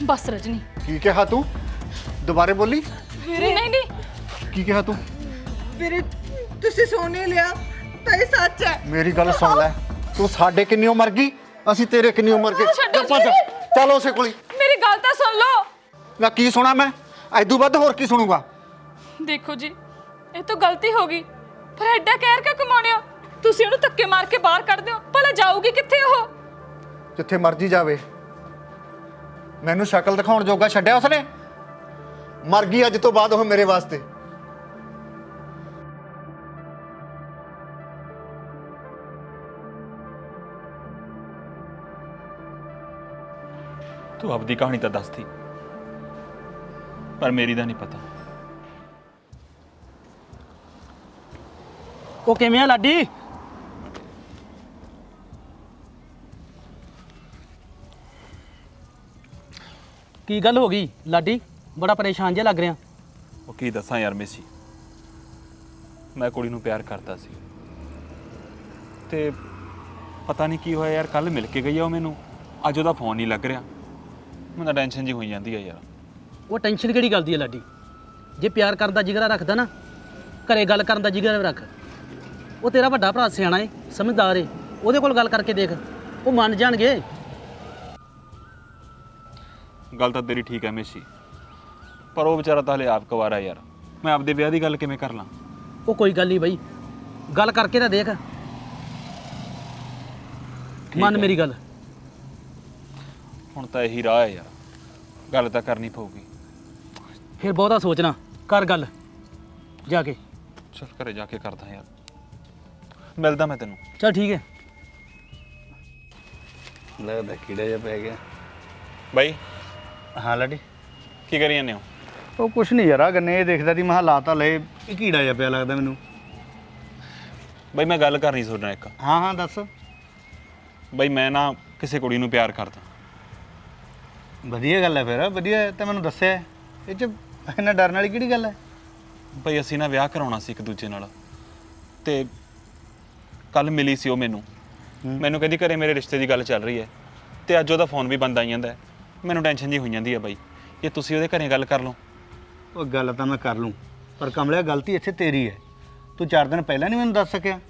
ਬਸ ਰਜਨੀ। ਕੀ ਕਿਹਾ ਤੂੰ? ਦੁਬਾਰੇ ਬੋਲੀ? ਨਹੀਂ ਨਹੀਂ। ਕੀ ਕਿਹਾ ਤੂੰ? ਵੀਰੇ ਤੁਸੀਂ ਹੀ ਲਿਆ। ਤਾਂ ਇਹ ਸੱਚ ਹੈ। ਮੇਰੀ ਗੱਲ ਸੁਣ ਲੈ। ਤੂੰ ਸਾਡੇ ਕਿੰਨੀ ਉਮਰ ਗਈ? ਅਸੀਂ ਤੇਰੇ ਕਿੰਨੀ ਉਮਰ ਗਏ। ਛੱਡੋ ਚੱਲ ਭੱਜ। ਜੀ। ਚੱਲ ਉਸੇ ਕੋਲੀ ਮੇਰੀ ਗੱਲ ਤਾਂ ਸੁਣ ਲਓ। ਨਾ ਕੀ ਸੁਣਾ ਮੈਂ? ਐਦੂ ਵੱਧ ਹੋਰ ਕੀ ਸੁਣੂਗਾ? ਦੇਖੋ ਜੀ ਇਹ ਤਾਂ ਗਲਤੀ ਹੋ ਗਈ। ਪਰ ਐਡਾ ਕਹਿਰ ਕਿਉਂ ਕਮਾਉਣੇ ਹੋ? ਤੁਸੀਂ ਉਹਨੂੰ ਧੱਕੇ ਮਾਰ ਕੇ ਬਾਹਰ ਕੱਢ ਦਿਓ ਭਲਾ ਜਾਊਗੀ ਕਿੱਥੇ ਉਹ? ਜਿੱਥੇ ਮਰਜ਼ੀ ਜਾਵੇ। ਮੈਨੂੰ ਸ਼ਕਲ ਦਿਖਾਉਣ ਜੋਗਾ ਛੱਡਿਆ ਉਸਨੇ? ਮਰ ਗਈ ਅੱਜ ਤੋਂ ਬਾਅਦ ਉਹ ਮੇਰੇ ਵਾਸਤੇ। ਤੂੰ ਆਪਦੀ ਕਹਾਣੀ ਤਾਂ ਦੱਸਦੀ ਪਰ ਮੇਰੀ ਦਾ ਨਹੀਂ ਪਤਾ। ਉਹ ਕਿਵੇਂ ਆ ਲਾਡੀ? ਕੀ ਗੱਲ ਹੋ ਗਈ ਲਾਡੀ? ਬੜਾ ਪਰੇਸ਼ਾਨ ਜਿਹਾ ਲੱਗ ਰਿਹਾ। ਉਹ ਕੀ ਦੱਸਾਂ ਯਾਰ ਮੇਸੀ? ਮੈਂ ਕੁੜੀ ਨੂੰ ਪਿਆਰ ਕਰਦਾ ਸੀ। ਤੇ ਪਤਾ ਨਹੀਂ ਕੀ ਹੋਇਆ ਯਾਰ ਕੱਲ ਮਿਲ ਕੇ ਗਈ ਆ ਉਹ ਮੈਨੂੰ। ਅੱਜ ਉਹਦਾ ਫੋਨ ਨਹੀਂ ਲੱਗ ਰਿਹਾ। ਮੈਨੂੰ ਟੈਨਸ਼ਨ ਜੀ ਹੋਈ ਜਾਂਦੀ ਆ ਯਾਰ। ਉਹ ਟੈਨਸ਼ਨ ਕਿਹੜੀ ਗੱਲ ਦੀ ਹੈ ਲਾਡੀ? ਜੇ ਪਿਆਰ ਕਰਨ ਦਾ ਜਿਗਰਾ ਰੱਖਦਾ ਨਾ ਘਰੇ ਗੱਲ ਕਰਨ ਦਾ ਜਿਗਰਾ ਰੱਖ। ਉਹ ਤੇਰਾ ਵੱਡਾ ਭਰਾ ਸਿਆਣਾ ਏ ਸਮਝਦਾਰ ਏ ਉਹਦੇ ਕੋਲ ਗੱਲ ਕਰਕੇ ਦੇਖ। ਉਹ ਮੰਨ ਜਾਣਗੇ। ਗੱਲ ਤਾਂ ਤੇਰੀ ਠੀਕ ਹੈ ਮੇਸੀ। ਪਰ ਉਹ ਵਿਚਾਰਾ ਤਾਂ ਹਲੇ ਆਪ ਕੁਵਾਰਾ ਯਾਰ। ਮੈਂ ਆਪਦੇ ਵਿਆਹ ਦੀ ਗੱਲ ਕਿਵੇਂ ਕਰ ਲਾਂ? ਉਹ ਕੋਈ ਗੱਲ ਨਹੀਂ ਬਈ। ਗੱਲ ਕਰਕੇ ਤਾਂ ਦੇਖ। ਮੰਨ। ਮੇਰੀ ਗੱਲ। ਹੁਣ ਤਾਂ ਇਹੀ ਰਾਹ ਹੈ ਯਾਰ। ਗੱਲ ਤਾਂ ਕਰਨੀ ਪਊਗੀ। ਫਿਰ ਬਹੁਤਾ ਸੋਚਣਾ ਕਰ ਗੱਲ। ਜਾ ਕੇ। ਚਲ ਘਰੇ ਜਾ ਕੇ ਕਰਦਾ ਯਾਰ। ਮਿਲਦਾ ਮੈਂ ਤੈਨੂੰ। ਚਲ ਠੀਕ ਹੈ। ਲੱਗਦਾ ਕੀੜਾ ਜਿਹਾ ਪੈ ਗਿਆ। ਬਾਈ। ਹਾਂ ਲਾਡੀ। ਕੀ ਕਰੀ ਜਾਂਦੇ ਹੋ? ਉਹ ਕੁਛ ਨਹੀਂ ਯਾਰ ਆ ਗੰਨੇ ਇਹ ਦੇਖਦਾ ਦੀ ਮਹਾ ਲਾਤਾ ਲਏ ਇਹ ਕੀੜਾ ਜਿਹਾ ਪਿਆ ਲੱਗਦਾ ਮੈਨੂੰ। ਬਾਈ ਮੈਂ ਗੱਲ ਕਰਨੀ ਤੁਹਾਡੇ ਨਾਲ ਇੱਕ। ਹਾਂ ਹਾਂ ਦੱਸ। ਬਾਈ ਮੈਂ ਨਾ ਕਿਸੇ ਕੁੜੀ ਨੂੰ ਪਿਆਰ ਕਰਦਾ। ਵਧੀਆ ਗੱਲ ਹੈ ਫਿਰ ਵਧੀਆ ਤਾਂ ਮੈਨੂੰ ਦੱਸਿਆ। ਇਹ ਚ ਇੰਨਾ ਡਰਨ ਵਾਲੀ ਕਿਹੜੀ ਗੱਲ ਹੈ? ਬਈ ਅਸੀਂ ਨਾ ਵਿਆਹ ਕਰਾਉਣਾ ਸੀ ਇੱਕ ਦੂਜੇ ਨਾਲ। ਤੇ ਕੱਲ ਮਿਲੀ ਸੀ ਉਹ ਮੈਨੂੰ। ਮੈਨੂੰ ਕਹਿੰਦੀ ਘਰੇ ਮੇਰੇ ਰਿਸ਼ਤੇ ਦੀ ਗੱਲ ਚੱਲ ਰਹੀ ਹੈ। ਤੇ ਅੱਜ ਉਹਦਾ ਫੋਨ ਵੀ ਬੰਦ ਆਈ ਜਾਂਦਾ ਹੈ। ਮੈਨੂੰ ਟੈਨਸ਼ਨ ਜੀ ਹੋਈ ਜਾਂਦੀ ਹੈ ਬਾਈ। ਇਹ ਤੁਸੀਂ ਉਹਦੇ ਘਰੇ ਗੱਲ ਕਰ ਲਓ। ਉਹ ਗੱਲ ਤਾਂ ਮੈਂ ਕਰ ਲੂੰ। ਪਰ ਕਮਲਿਆ ਗਲਤੀ ਇੱਥੇ ਤੇਰੀ ਹੈ। ਤੂੰ 4 ਦਿਨ ਪਹਿਲਾਂ ਨਹੀਂ ਮੈਨੂੰ ਦੱਸ ਸਕਿਆ।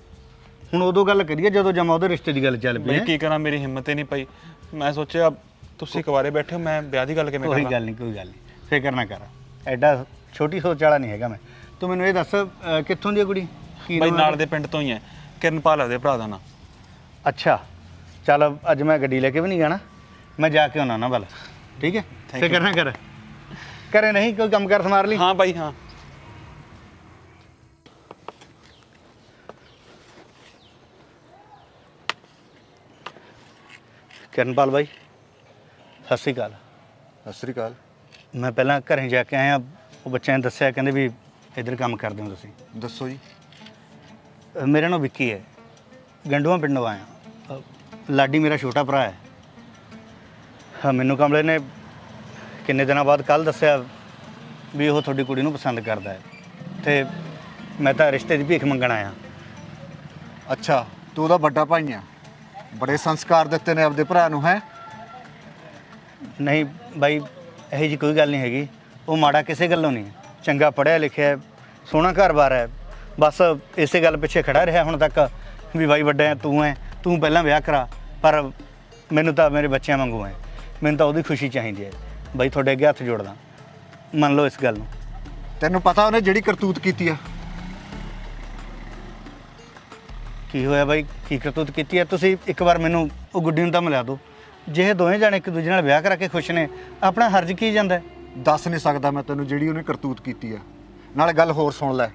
ਹੁਣ ਉਦੋਂ ਗੱਲ ਕਰੀਏ ਜਦੋਂ ਜਮਾ ਉਹਦੇ ਰਿਸ਼ਤੇ ਦੀ ਗੱਲ ਚੱਲ ਪਈ ਹੈ। ਕੀ ਕਰਾਂ ਮੇਰੀ ਹਿੰਮਤ ਹੀ ਨਹੀਂ ਪਈ। ਮੈਂ ਸੋਚਿਆ ਤੁਸੀਂ ਕੁਵਾਰੇ ਬੈਠੇ ਹੋ ਮੈਂ ਵਿਆਹ ਦੀ ਗੱਲ ਕਿਵੇਂ ਕੋਈ ਕਰਾਂ? ਗੱਲ ਨਹੀਂ ਕੋਈ ਗੱਲ ਨਹੀਂ। ਫਿਕਰ ਨਾ ਕਰ। ਐਡਾ ਛੋਟੀ ਸੋਚ ਵਾਲਾ ਨਹੀਂ ਹੈਗਾ ਮੈਂ। ਤੂੰ ਮੈਨੂੰ ਇਹ ਦੱਸ ਅਹ, ਕਿੱਥੋਂ ਦੀ ਹੈ ਕੁੜੀ? ਕੀ ਬਾਈ ਨਾਮ ਹੈ ਨਾਲ ਦੇ ਪਿੰਡ ਤੋਂ ਹੀ ਹੈ। ਕਿਰਨਪਾਲ ਉਹਦੇ ਭਰਾ ਦਾ ਨਾਂ। ਅੱਛਾ। ਚੱਲ ਅੱਜ ਮੈਂ ਗੱਡੀ ਲੈ ਕੇ ਵੀ ਨਹੀਂ ਜਾਣਾ। ਮੈਂ ਜਾ ਕੇ ਆਉਣਾ ਨਾ ਬਲ ਠੀਕ ਹੈ? Thank ਫਿਕਰ ਨਾ ਕਰ। ਕਰੇ ਨਹੀਂ ਕੋਈ ਕੰਮ ਕਰ ਸਮਾਰ ਲਈ। ਹਾਂ ਬਾਈ ਹਾਂ। ਕਿਰਨਪਾਲ ਬਾਈ ਸਤਿ ਸ਼੍ਰੀ ਅਕਾਲ। ਸਤਿ ਸ੍ਰੀ ਅਕਾਲ। ਮੈਂ ਪਹਿਲਾਂ ਘਰੇ ਜਾ ਕੇ ਆਇਆ ਉਹ ਬੱਚਿਆਂ ਨੇ ਦੱਸਿਆ ਕਹਿੰਦੇ ਵੀ ਇੱਧਰ ਕੰਮ ਕਰਦੇ ਹੋ ਤੁਸੀਂ। ਦੱਸੋ ਜੀ। ਅਹ ਮੇਰਾ ਨਾਮ ਵਿੱਕੀ ਹੈ। ਗੰਡੂਆਂ ਪਿੰਡੋਂ ਆਇਆ। ਲਾਡੀ ਮੇਰਾ ਛੋਟਾ ਭਰਾ ਹੈ। ਹਾਂ ਮੈਨੂੰ ਕਮਲੇ ਨੇ ਕਿੰਨੇ ਦਿਨਾਂ ਬਾਅਦ ਕੱਲ ਦੱਸਿਆ ਵੀ ਉਹ ਤੁਹਾਡੀ ਕੁੜੀ ਨੂੰ ਪਸੰਦ ਕਰਦਾ ਹੈ। ਤੇ ਮੈਂ ਤਾਂ ਰਿਸ਼ਤੇ ਦੀ ਭੀਖ ਮੰਗਣ ਆਇਆ। ਅੱਛਾ ਤੂੰ ਉਹਦਾ ਵੱਡਾ ਭਾਈ ਆ। ਬੜੇ ਸੰਸਕਾਰ ਦਿੱਤੇ ਨੇ ਆਪਦੇ ਭਰਾ ਨੂੰ ਹੈ? ਨਹੀਂ ਬਾਈ ਇਹੋ ਜੀ ਕੋਈ ਗੱਲ ਨਹੀਂ ਹੈਗੀ। ਉਹ ਮਾੜਾ ਕਿਸੇ ਗੱਲੋਂ ਨਹੀਂ। ਚੰਗਾ ਪੜ੍ਹਿਆ ਲਿਖਿਆ ਹੈ, ਸੋਹਣਾ ਘਰ-ਬਾਰ ਹੈ। ਬਸ ਇਸੇ ਗੱਲ ਪਿੱਛੇ ਖੜਾ ਰਿਹਾ ਹੁਣ ਤੱਕ ਵੀ ਬਾਈ ਵੱਡਾ ਹੈ ਤੂੰ ਹੈ। ਤੂੰ ਪਹਿਲਾਂ ਵਿਆਹ ਕਰਾ ਪਰ ਮੈਨੂੰ ਤਾਂ ਮੇਰੇ ਬੱਚਿਆਂ ਵਾਂਗੂ ਹੈ। ਮੈਨੂੰ ਤਾਂ ਉਹਦੀ ਖੁਸ਼ੀ ਚਾਹੀਦੀ ਹੈ। ਬਾਈ ਤੁਹਾਡੇ ਅੱਗੇ ਹੱਥ ਜੋੜਦਾ। ਮੰਨ ਲਓ ਇਸ ਗੱਲ ਨੂੰ। ਤੈਨੂੰ ਪਤਾ ਉਹਨੇ ਜਿਹੜੀ ਕਰਤੂਤ ਕੀਤੀ ਆ। ਕੀ ਹੋਇਆ ਬਾਈ? ਕੀ ਕਰਤੂਤ ਕੀਤੀ ਹੈ ਤੁਸੀਂ ਇੱਕ ਵਾਰ ਮੈਨੂੰ ਉਹ ਗੁੱਡੀ ਨੂੰ ਤਾਂ ਮਿਲਾ ਦਿਓ। ਜੇ ਇਹ ਦੋਵੇਂ ਜਾਣੇ ਇੱਕ ਦੂਜੇ ਨਾਲ ਵਿਆਹ ਕਰਾ ਕੇ ਖੁਸ਼ ਨੇ ਆਪਣਾ ਹਰਜ ਕੀ ਜਾਂਦਾ? ਦੱਸ ਨਹੀਂ ਸਕਦਾ ਮੈਂ ਤੈਨੂੰ ਜਿਹੜੀ ਉਹਨੇ ਕਰਤੂਤ ਕੀਤੀ ਆ। ਨਾਲ ਗੱਲ ਹੋਰ ਸੁਣ ਲੈ।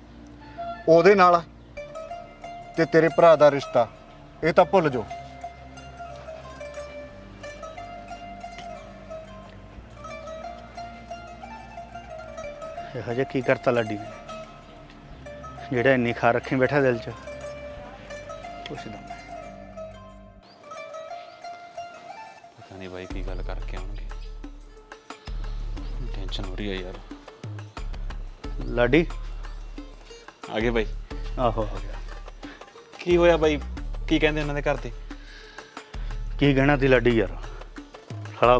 ਉਹਦੇ ਨਾਲ ਤੇ ਤੇਰੇ ਭਰਾ ਦਾ ਰਿਸ਼ਤਾ ਇਹ ਤਾਂ ਭੁੱਲ ਜਾਓ। ਇਹੋ ਜਿਹਾ ਕੀ ਕਰਤਾ ਲਾਡੀ? ਨੇ ਜਿਹੜਾ ਇੰਨੀ ਖਾ ਰੱਖੀ ਬੈਠਾ ਦਿਲ 'ਚ। ਪੁੱਛਦਾ ਮੈਂ। ਪਤਾ ਨਹੀਂ ਬਾਈ ਕੀ ਗੱਲ ਕਰਕੇ ਆਉਣਗੇ। ਟੈਨਸ਼ਨ ਹੋ ਰਹੀ ਹੈ ਯਾਰ। ਲਾਡੀ? ਆ ਗਏ ਬਾਈ। ਆਹੋ ਆ ਗਿਆ। ਕੀ ਹੋਇਆ ਬਾਈ? ਕੀ ਕਹਿੰਦੇ ਉਹਨਾਂ ਦੇ ਘਰ ਤੇ? ਕੀ ਕਹਿਣਾ ਤੀ ਲਾਡੀ ਯਾਰ? ਸਾਲਾ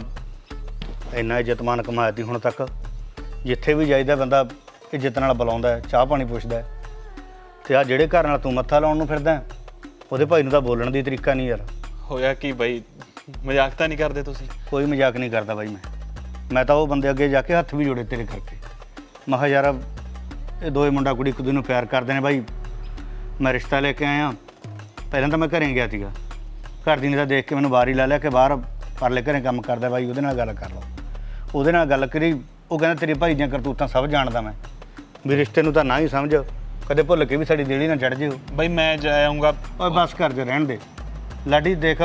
ਇੰਨਾ ਇੱਜ਼ਤਮਾਨ ਕਮਾਇਆ ਤੀ ਹੁਣ ਤੱਕ। ਜਿੱਥੇ ਵੀ ਜਾਈਦਾ ਬੰਦਾ ਇੱਜ਼ਤ ਨਾਲ ਬੁਲਾਉਂਦਾ ਚਾਹ ਪਾਣੀ ਪੁੱਛਦਾ। ਤੇ ਆ ਜਿਹੜੇ ਘਰ ਨਾਲ ਤੂੰ ਮੱਥਾ ਲਾਉਣ ਨੂੰ ਫਿਰਦਾ ਉਹਦੇ ਭਾਈ ਨੂੰ ਤਾਂ ਬੋਲਣ ਦੀ ਤਰੀਕਾ ਨਹੀਂ ਯਾਰ। ਹੋਇਆ ਕੀ ਬਾਈ? ਮਜ਼ਾਕ ਤਾਂ ਨਹੀਂ ਕਰਦੇ ਤੁਸੀਂ? ਕੋਈ ਮਜ਼ਾਕ ਨਹੀਂ ਕਰਦਾ ਬਾਈ ਮੈਂ। ਮੈਂ ਤਾਂ ਉਹ ਬੰਦੇ ਅੱਗੇ ਜਾ ਕੇ ਹੱਥ ਵੀ ਜੋੜੇ ਤੇਰੇ ਕਰਕੇ। ਮੈਂ ਕਿਹਾ ਯਾਰ ਇਹ ਦੋਏ ਮੁੰਡਾ ਕੁੜੀ ਇੱਕ ਦੂਜੇ ਨੂੰ ਪਿਆਰ ਕਰਦੇ ਨੇ ਬਾਈ। ਮੈਂ ਰਿਸ਼ਤਾ ਲੈ ਕੇ ਆਇਆ। ਪਹਿਲਾਂ ਤਾਂ ਮੈਂ ਘਰੇ ਗਿਆ ਸੀਗਾ। ਘਰ ਦੀ ਨੇ ਤਾਂ ਦੇਖ ਕੇ ਮੈਨੂੰ ਬਾਹਰ ਹੀ ਲਾ ਲਿਆ ਕਿ ਬਾਹਰ ਪਰਲੇ ਘਰੇ ਕੰਮ ਕਰਦਾ ਬਾਈ ਉਹਦੇ ਨਾਲ ਗੱਲ ਕਰ ਲਓ ਉਹਦੇ ਨਾਲ ਗੱਲ ਕਰੀ। ਉਹ ਕਹਿੰਦਾ ਤੇਰੇ ਭਾਈ ਦੀਆਂ ਕਰਤੂਤਾਂ ਸਭ ਜਾਣਦਾ ਮੈਂ। ਵੀ ਰਿਸ਼ਤੇ ਨੂੰ ਤਾਂ ਨਾ ਹੀ ਸਮਝ। ਕਦੇ ਭੁੱਲ ਕੇ ਵੀ ਸਾਡੀ ਦੇਲੀ ਨਾ ਚੜ ਜਿਓ। ਬਾਈ ਮੈਂ ਜਾ ਆਉਂਗਾ ਓਏ ਬਸ ਕਰ ਦੇ ਰਹਿਣ ਦੇ। ਲਾਡੀ ਦੇਖ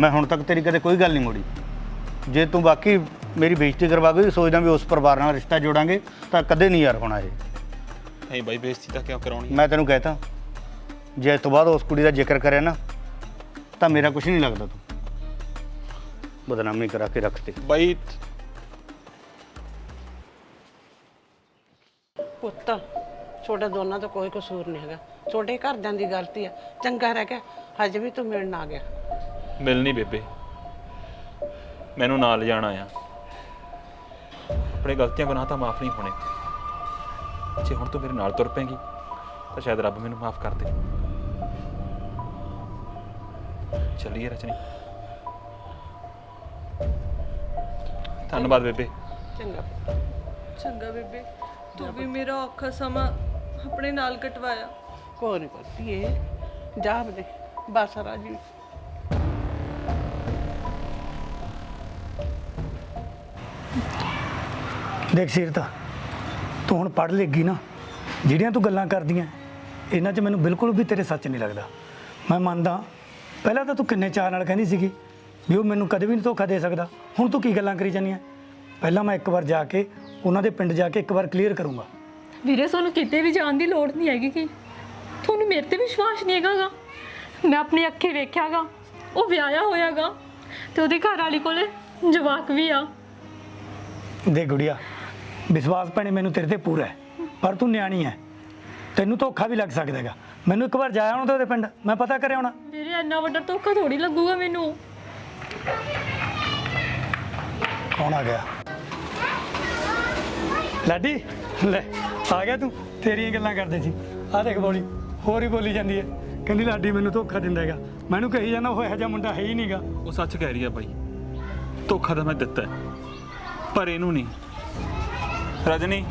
ਮੈਂ ਹੁਣ ਤੱਕ ਤੇਰੀ ਕਦੇ ਕੋਈ ਗੱਲ ਨਹੀਂ ਮੋੜੀ। ਜੇ ਤੂੰ ਬਾਕੀ ਮੇਰੀ ਬੇਇੱਜ਼ਤੀ ਕਰਵਾ ਗਈ ਸੋਚਦਾ ਵੀ ਉਸ ਪਰਿਵਾਰ ਨਾਲ ਰਿਸ਼ਤਾ ਜੋੜਾਂਗੇ ਤਾਂ ਕਦੇ ਨਹੀਂ ਯਾਰ ਹੋਣਾ ਇਹ। ਨਹੀਂ ਬਾਈ ਬੇਇੱਜ਼ਤੀ ਤਾਂ ਕਿਉਂ ਕਰਾਉਣੀ ਮੈਂ ਤੈਨੂੰ ਕਹਿਤਾ ਜੇ ਇਸ ਤੋਂ ਬਾਅਦ ਉਸ ਕੁੜੀ ਦਾ ਜ਼ਿਕਰ ਕਰਿਆ ਨਾ ਤਾਂ ਮੇਰਾ ਕੁਝ ਨਹੀਂ ਲੱਗਦਾ ਤੂੰ। ਬਦਨਾਮੀ ਕਰਾ ਕੇ ਰੱਖਤੇ ਬਾਈ ਪੁੱਤ। ਛੋਟੇ ਦੋਨਾਂ ਦਾ ਕੋਈ ਕਸੂਰ ਨਹੀਂ ਹੈਗਾ। ਛੋਟੇ ਘਰਦਿਆਂ ਦੀ ਗਲਤੀ ਆ। ਚੰਗਾ ਰਹਿ ਗਿਆ। ਹਜੇ ਵੀ ਤੂੰ ਮਿਲਣ ਆ ਗਿਆ। ਮਿਲਣੀ ਬੇਬੇ। ਮੈਨੂੰ ਨਾਲ ਜਾਣਾ ਆ ਆਪਣੇ ਗਲਤੀਆਂ ਗੁਨਾਹ ਤਾਂ ਮਾਫ ਨਹੀਂ ਹੋਣੇ। ਜੇ ਹੁਣ ਤੂੰ ਮੇਰੇ ਨਾਲ ਤੁਰ ਪੈਂਗੀ ਤਾਂ ਸ਼ਾਇਦ ਰੱਬ ਮੈਨੂੰ ਮਾਫ ਕਰ ਦੇ। ਚੱਲੀਏ ਰਚਨੀ। ਧੰਨਵਾਦ ਬੇਬੇ। ਚੰਗਾ। ਚੰਗਾ ਬੇਬੇ। ਤੂੰ ਵੀ ਮੇਰਾ ਔਖਾ ਸਮਾਂ ਆਪਣੇ ਨਾਲ ਕਟਵਾਇਆ। ਕੋਈ ਨਹੀਂ ਕਰਦੀ ਜਾ ਬਦੇ ਬਸ ਰਾਜੀ। ਦੇਖ ਸੀਰਤ ਤੂੰ ਹੁਣ ਪੜ੍ਹ ਲੇਗੀ ਨਾ ਜਿਹੜੀਆਂ ਤੂੰ ਗੱਲਾਂ ਕਰਦੀਆਂ ਇਹਨਾਂ 'ਚ ਮੈਨੂੰ ਬਿਲਕੁਲ ਵੀ ਤੇਰੇ ਸੱਚ ਨਹੀਂ ਲੱਗਦਾ। ਮੈਂ ਮੰਨਦਾ ਪਹਿਲਾਂ ਤਾਂ ਤੂੰ ਕਿੰਨੇ ਚਾਅ ਨਾਲ ਕਹਿੰਦੀ ਸੀਗੀ ਵੀ ਉਹ ਮੈਨੂੰ ਕਦੇ ਵੀ ਨਹੀਂ ਧੋਖਾ ਦੇ ਸਕਦਾ। ਹੁਣ ਤੂੰ ਕੀ ਗੱਲਾਂ ਕਰੀ ਜਾਂਦੀ ਹੈ ਪਹਿਲਾਂ ਮੈਂ ਇੱਕ ਵਾਰ ਜਾ ਕੇ ਉਹਨਾਂ ਦੇ ਪਿੰਡ ਜਾ ਕੇ ਇੱਕ ਵਾਰ ਕਲੀਅਰ ਕਰੂੰਗਾ। ਵੀਰੇ ਤੁਹਾਨੂੰ ਕਿਤੇ ਵੀ ਜਾਣ ਦੀ ਲੋੜ ਨਹੀਂ ਹੈਗੀ ਕਿ? ਤੁਹਾਨੂੰ ਮੇਰੇ ਤੇ ਵਿਸ਼ਵਾਸ ਨਹੀਂ ਹੈਗਾਗਾ ਮੈਂ ਆਪਣੀ ਅੱਖੀ ਵੇਖਿਆਗਾ ਉਹ ਵਿਆਹਿਆ ਹੋਇਆਗਾ ਤੇ ਉਹਦੀ ਘਰ ਵਾਲੀ ਕੋਲੇ ਜਵਾਕ ਵੀ ਆ। ਦੇ ਗੁੜੀਆ ਵਿਸ਼ਵਾਸ ਭੈਣੇ ਮੈਨੂੰ ਤੇਰੇ ਤੇ ਪੂਰਾ ਹੈ ਪਰ ਤੂੰ ਨਿਆਣੀ ਹੈ। ਤੈਨੂੰ ਧੋਖਾ ਵੀ ਲੱਗ ਸਕਦਾ ਹੈਗਾ। ਮੈਨੂੰ ਇੱਕ ਵਾਰ ਜਾਇਆ ਆਉਣਾ ਤੇ ਉਹਦੇ ਪਿੰਡ ਮੈਂ ਪਤਾ ਕਰਿਆ ਆਉਣਾ ਵੀਰੇ ਇੰਨਾ ਵੱਡਾ ਧੋਖਾ ਥੋੜੀ ਲੱਗੂਗਾ ਮੈਨੂੰ। ਕੌਣ ਆ ਗਿਆ? ਲਾਡੀ ਲੈ ਆ ਗਿਆ ਤੂੰ। ਤੇਰੀਆਂ ਗੱਲਾਂ ਕਰਦੇ ਸੀ। ਆ ਦੇਖ ਬੋਲੀ ਹੋਰ ਹੀ ਬੋਲੀ ਜਾਂਦੀ ਹੈ। ਕਹਿੰਦੀ ਲਾਡੀ ਮੈਨੂੰ ਧੋਖਾ ਦਿੰਦਾ ਹੈਗਾ। ਮੈਨੂੰ ਕਹੀ ਜਾਂਦਾ ਉਹ ਇਹੋ ਜਿਹਾ ਮੁੰਡਾ ਹੈ ਹੀ ਨਹੀਂਗਾ ਉਹ ਸੱਚ ਕਹਿ ਰਹੀ ਆ ਬਾਈ। ਧੋਖਾ ਤਾਂ ਮੈਂ ਦਿੱਤਾ ਹੈ, ਪਰ ਇਹਨੂੰ ਨਹੀਂ। ਰਜਨੀ।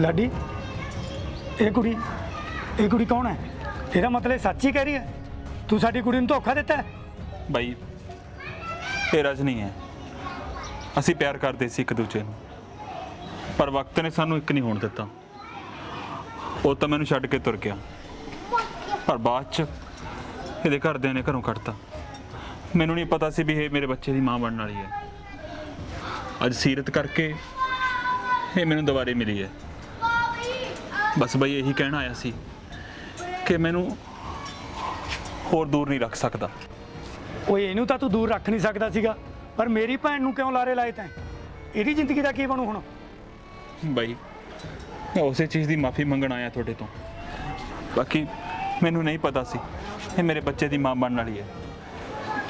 ਲਾਡੀ ਇਹ ਕੁੜੀ ਇਹ ਕੁੜੀ ਕੌਣ ਹੈ? ਇਹਦਾ ਮਤਲਬ ਇਹ ਸੱਚ ਹੀ ਕਹਿ ਰਹੀ ਹੈ। ਤੂੰ ਸਾਡੀ ਕੁੜੀ ਨੂੰ ਧੋਖਾ ਦਿੱਤਾ ਹੈ? ਬਾਈ ਇਹ ਰਜਨੀ ਹੈ। ਅਸੀਂ ਪਿਆਰ ਕਰਦੇ ਸੀ ਇੱਕ ਦੂਜੇ ਨੂੰ। ਪਰ ਵਕਤ ਨੇ ਸਾਨੂੰ ਇੱਕ ਨਹੀਂ ਹੋਣ ਦਿੱਤਾ। ਉਹ ਤਾਂ ਮੈਨੂੰ ਛੱਡ ਕੇ ਤੁਰ ਗਿਆ। ਪਰ ਬਾਅਦ ਚ ਇਹਦੇ ਘਰਦਿਆਂ ਨੇ ਘਰੋਂ ਕੱਢਤਾ। ਮੈਨੂੰ ਨਹੀਂ ਪਤਾ ਸੀ ਵੀ ਇਹ ਮੇਰੇ ਬੱਚੇ ਦੀ ਮਾਂ ਬਣਨ ਵਾਲੀ ਹੈ। ਅੱਜ ਸੀਰਤ ਕਰਕੇ ਇਹ ਮੈਨੂੰ ਦੁਬਾਰੇ ਮਿਲੀ ਹੈ। ਬਸ ਬਈ ਇਹੀ ਕਹਿਣ ਆਇਆ ਸੀ ਕਿ ਮੈਨੂੰ ਹੋਰ ਦੂਰ ਨਹੀਂ ਰੱਖ ਸਕਦਾ। ਓਏ, ਇਹਨੂੰ ਤਾਂ ਤੂੰ ਦੂਰ ਰੱਖ ਨਹੀਂ ਸਕਦਾ ਸੀਗਾ। ਪਰ ਮੇਰੀ ਭੈਣ ਨੂੰ ਕਿਉਂ ਲਾਰੇ ਲਾਏ ਤੈਂ? ਇਹਦੀ ਜ਼ਿੰਦਗੀ ਦਾ ਕੀ ਬਣੂ ਹੁਣ? ਬਾਈ ਮੈਂ ਉਸੇ ਚੀਜ਼ ਦੀ ਮਾਫੀ ਮੰਗਣ ਆਇਆ ਤੁਹਾਡੇ ਤੋਂ। ਬਾਕੀ ਮੈਨੂੰ ਨਹੀਂ ਪਤਾ ਸੀ ਇਹ ਮੇਰੇ ਬੱਚੇ ਦੀ ਮਾਂ ਬਣਨ ਵਾਲੀ ਹੈ।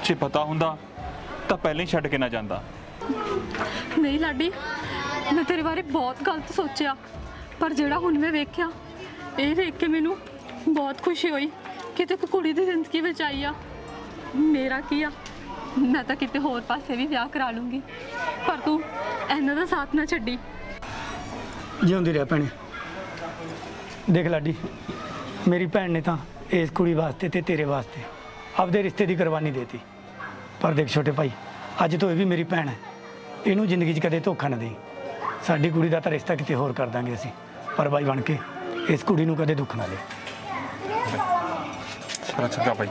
ਜੇ ਪਤਾ ਹੁੰਦਾ ਤਾਂ ਪਹਿਲਾਂ ਹੀ ਛੱਡ ਕੇ ਨਾ ਜਾਂਦਾ। ਨਹੀਂ ਲਾਡੀ ਮੈਂ ਤੇਰੇ ਬਾਰੇ ਬਹੁਤ ਗਲਤ ਸੋਚਿਆ। ਪਰ ਜਿਹੜਾ ਹੁਣ ਮੈਂ ਵੇਖਿਆ ਇਹ ਵੇਖ ਕੇ ਮੈਨੂੰ ਬਹੁਤ ਖੁਸ਼ੀ ਹੋਈ ਕਿ ਤੂੰ ਇੱਕ ਕੁੜੀ ਦੀ ਜ਼ਿੰਦਗੀ ਵਿੱਚ ਆਈ ਆ। ਮੇਰਾ ਕੀ ਆ? ਮੈਂ ਤਾਂ ਕਿਤੇ ਹੋਰ ਪਾਸੇ ਵੀ ਵਿਆਹ ਕਰਾ ਲੂੰਗੀ। ਪਰ ਤੂੰ ਇਹਨਾਂ ਦਾ ਸਾਥ ਨਾ ਛੱਡੀ। ਜਿਉਂਦੀ ਰਹਿ ਭੈਣੇ। ਦੇਖ ਲਾਡੀ ਮੇਰੀ ਭੈਣ ਨੇ ਤਾਂ ਇਸ ਕੁੜੀ ਵਾਸਤੇ ਤੇ ਤੇਰੇ ਵਾਸਤੇ ਆਪਦੇ ਰਿਸ਼ਤੇ ਦੀ ਕੁਰਬਾਨੀ ਦੇਤੀ। ਪਰ ਦੇਖ ਛੋਟੇ ਭਾਈ ਅੱਜ ਤੋਂ ਇਹ ਵੀ ਮੇਰੀ ਭੈਣ ਹੈ। ਇਹਨੂੰ ਜ਼ਿੰਦਗੀ 'ਚ ਕਦੇ ਧੋਖਾ ਨਾ ਦੇਈ। ਸਾਡੀ ਕੁੜੀ ਦਾ ਤਾਂ ਰਿਸ਼ਤਾ ਕਿਤੇ ਹੋਰ ਕਰ ਦਾਂਗੇ ਅਸੀਂ। ਪਰ ਬਾਈ ਬਣ ਕੇ ਇਸ ਕੁੜੀ ਨੂੰ ਕਦੇ ਦੁੱਖ ਨਾ ਦੇ। ਚਲੋ ਚੰਗਾ ਬਾਈ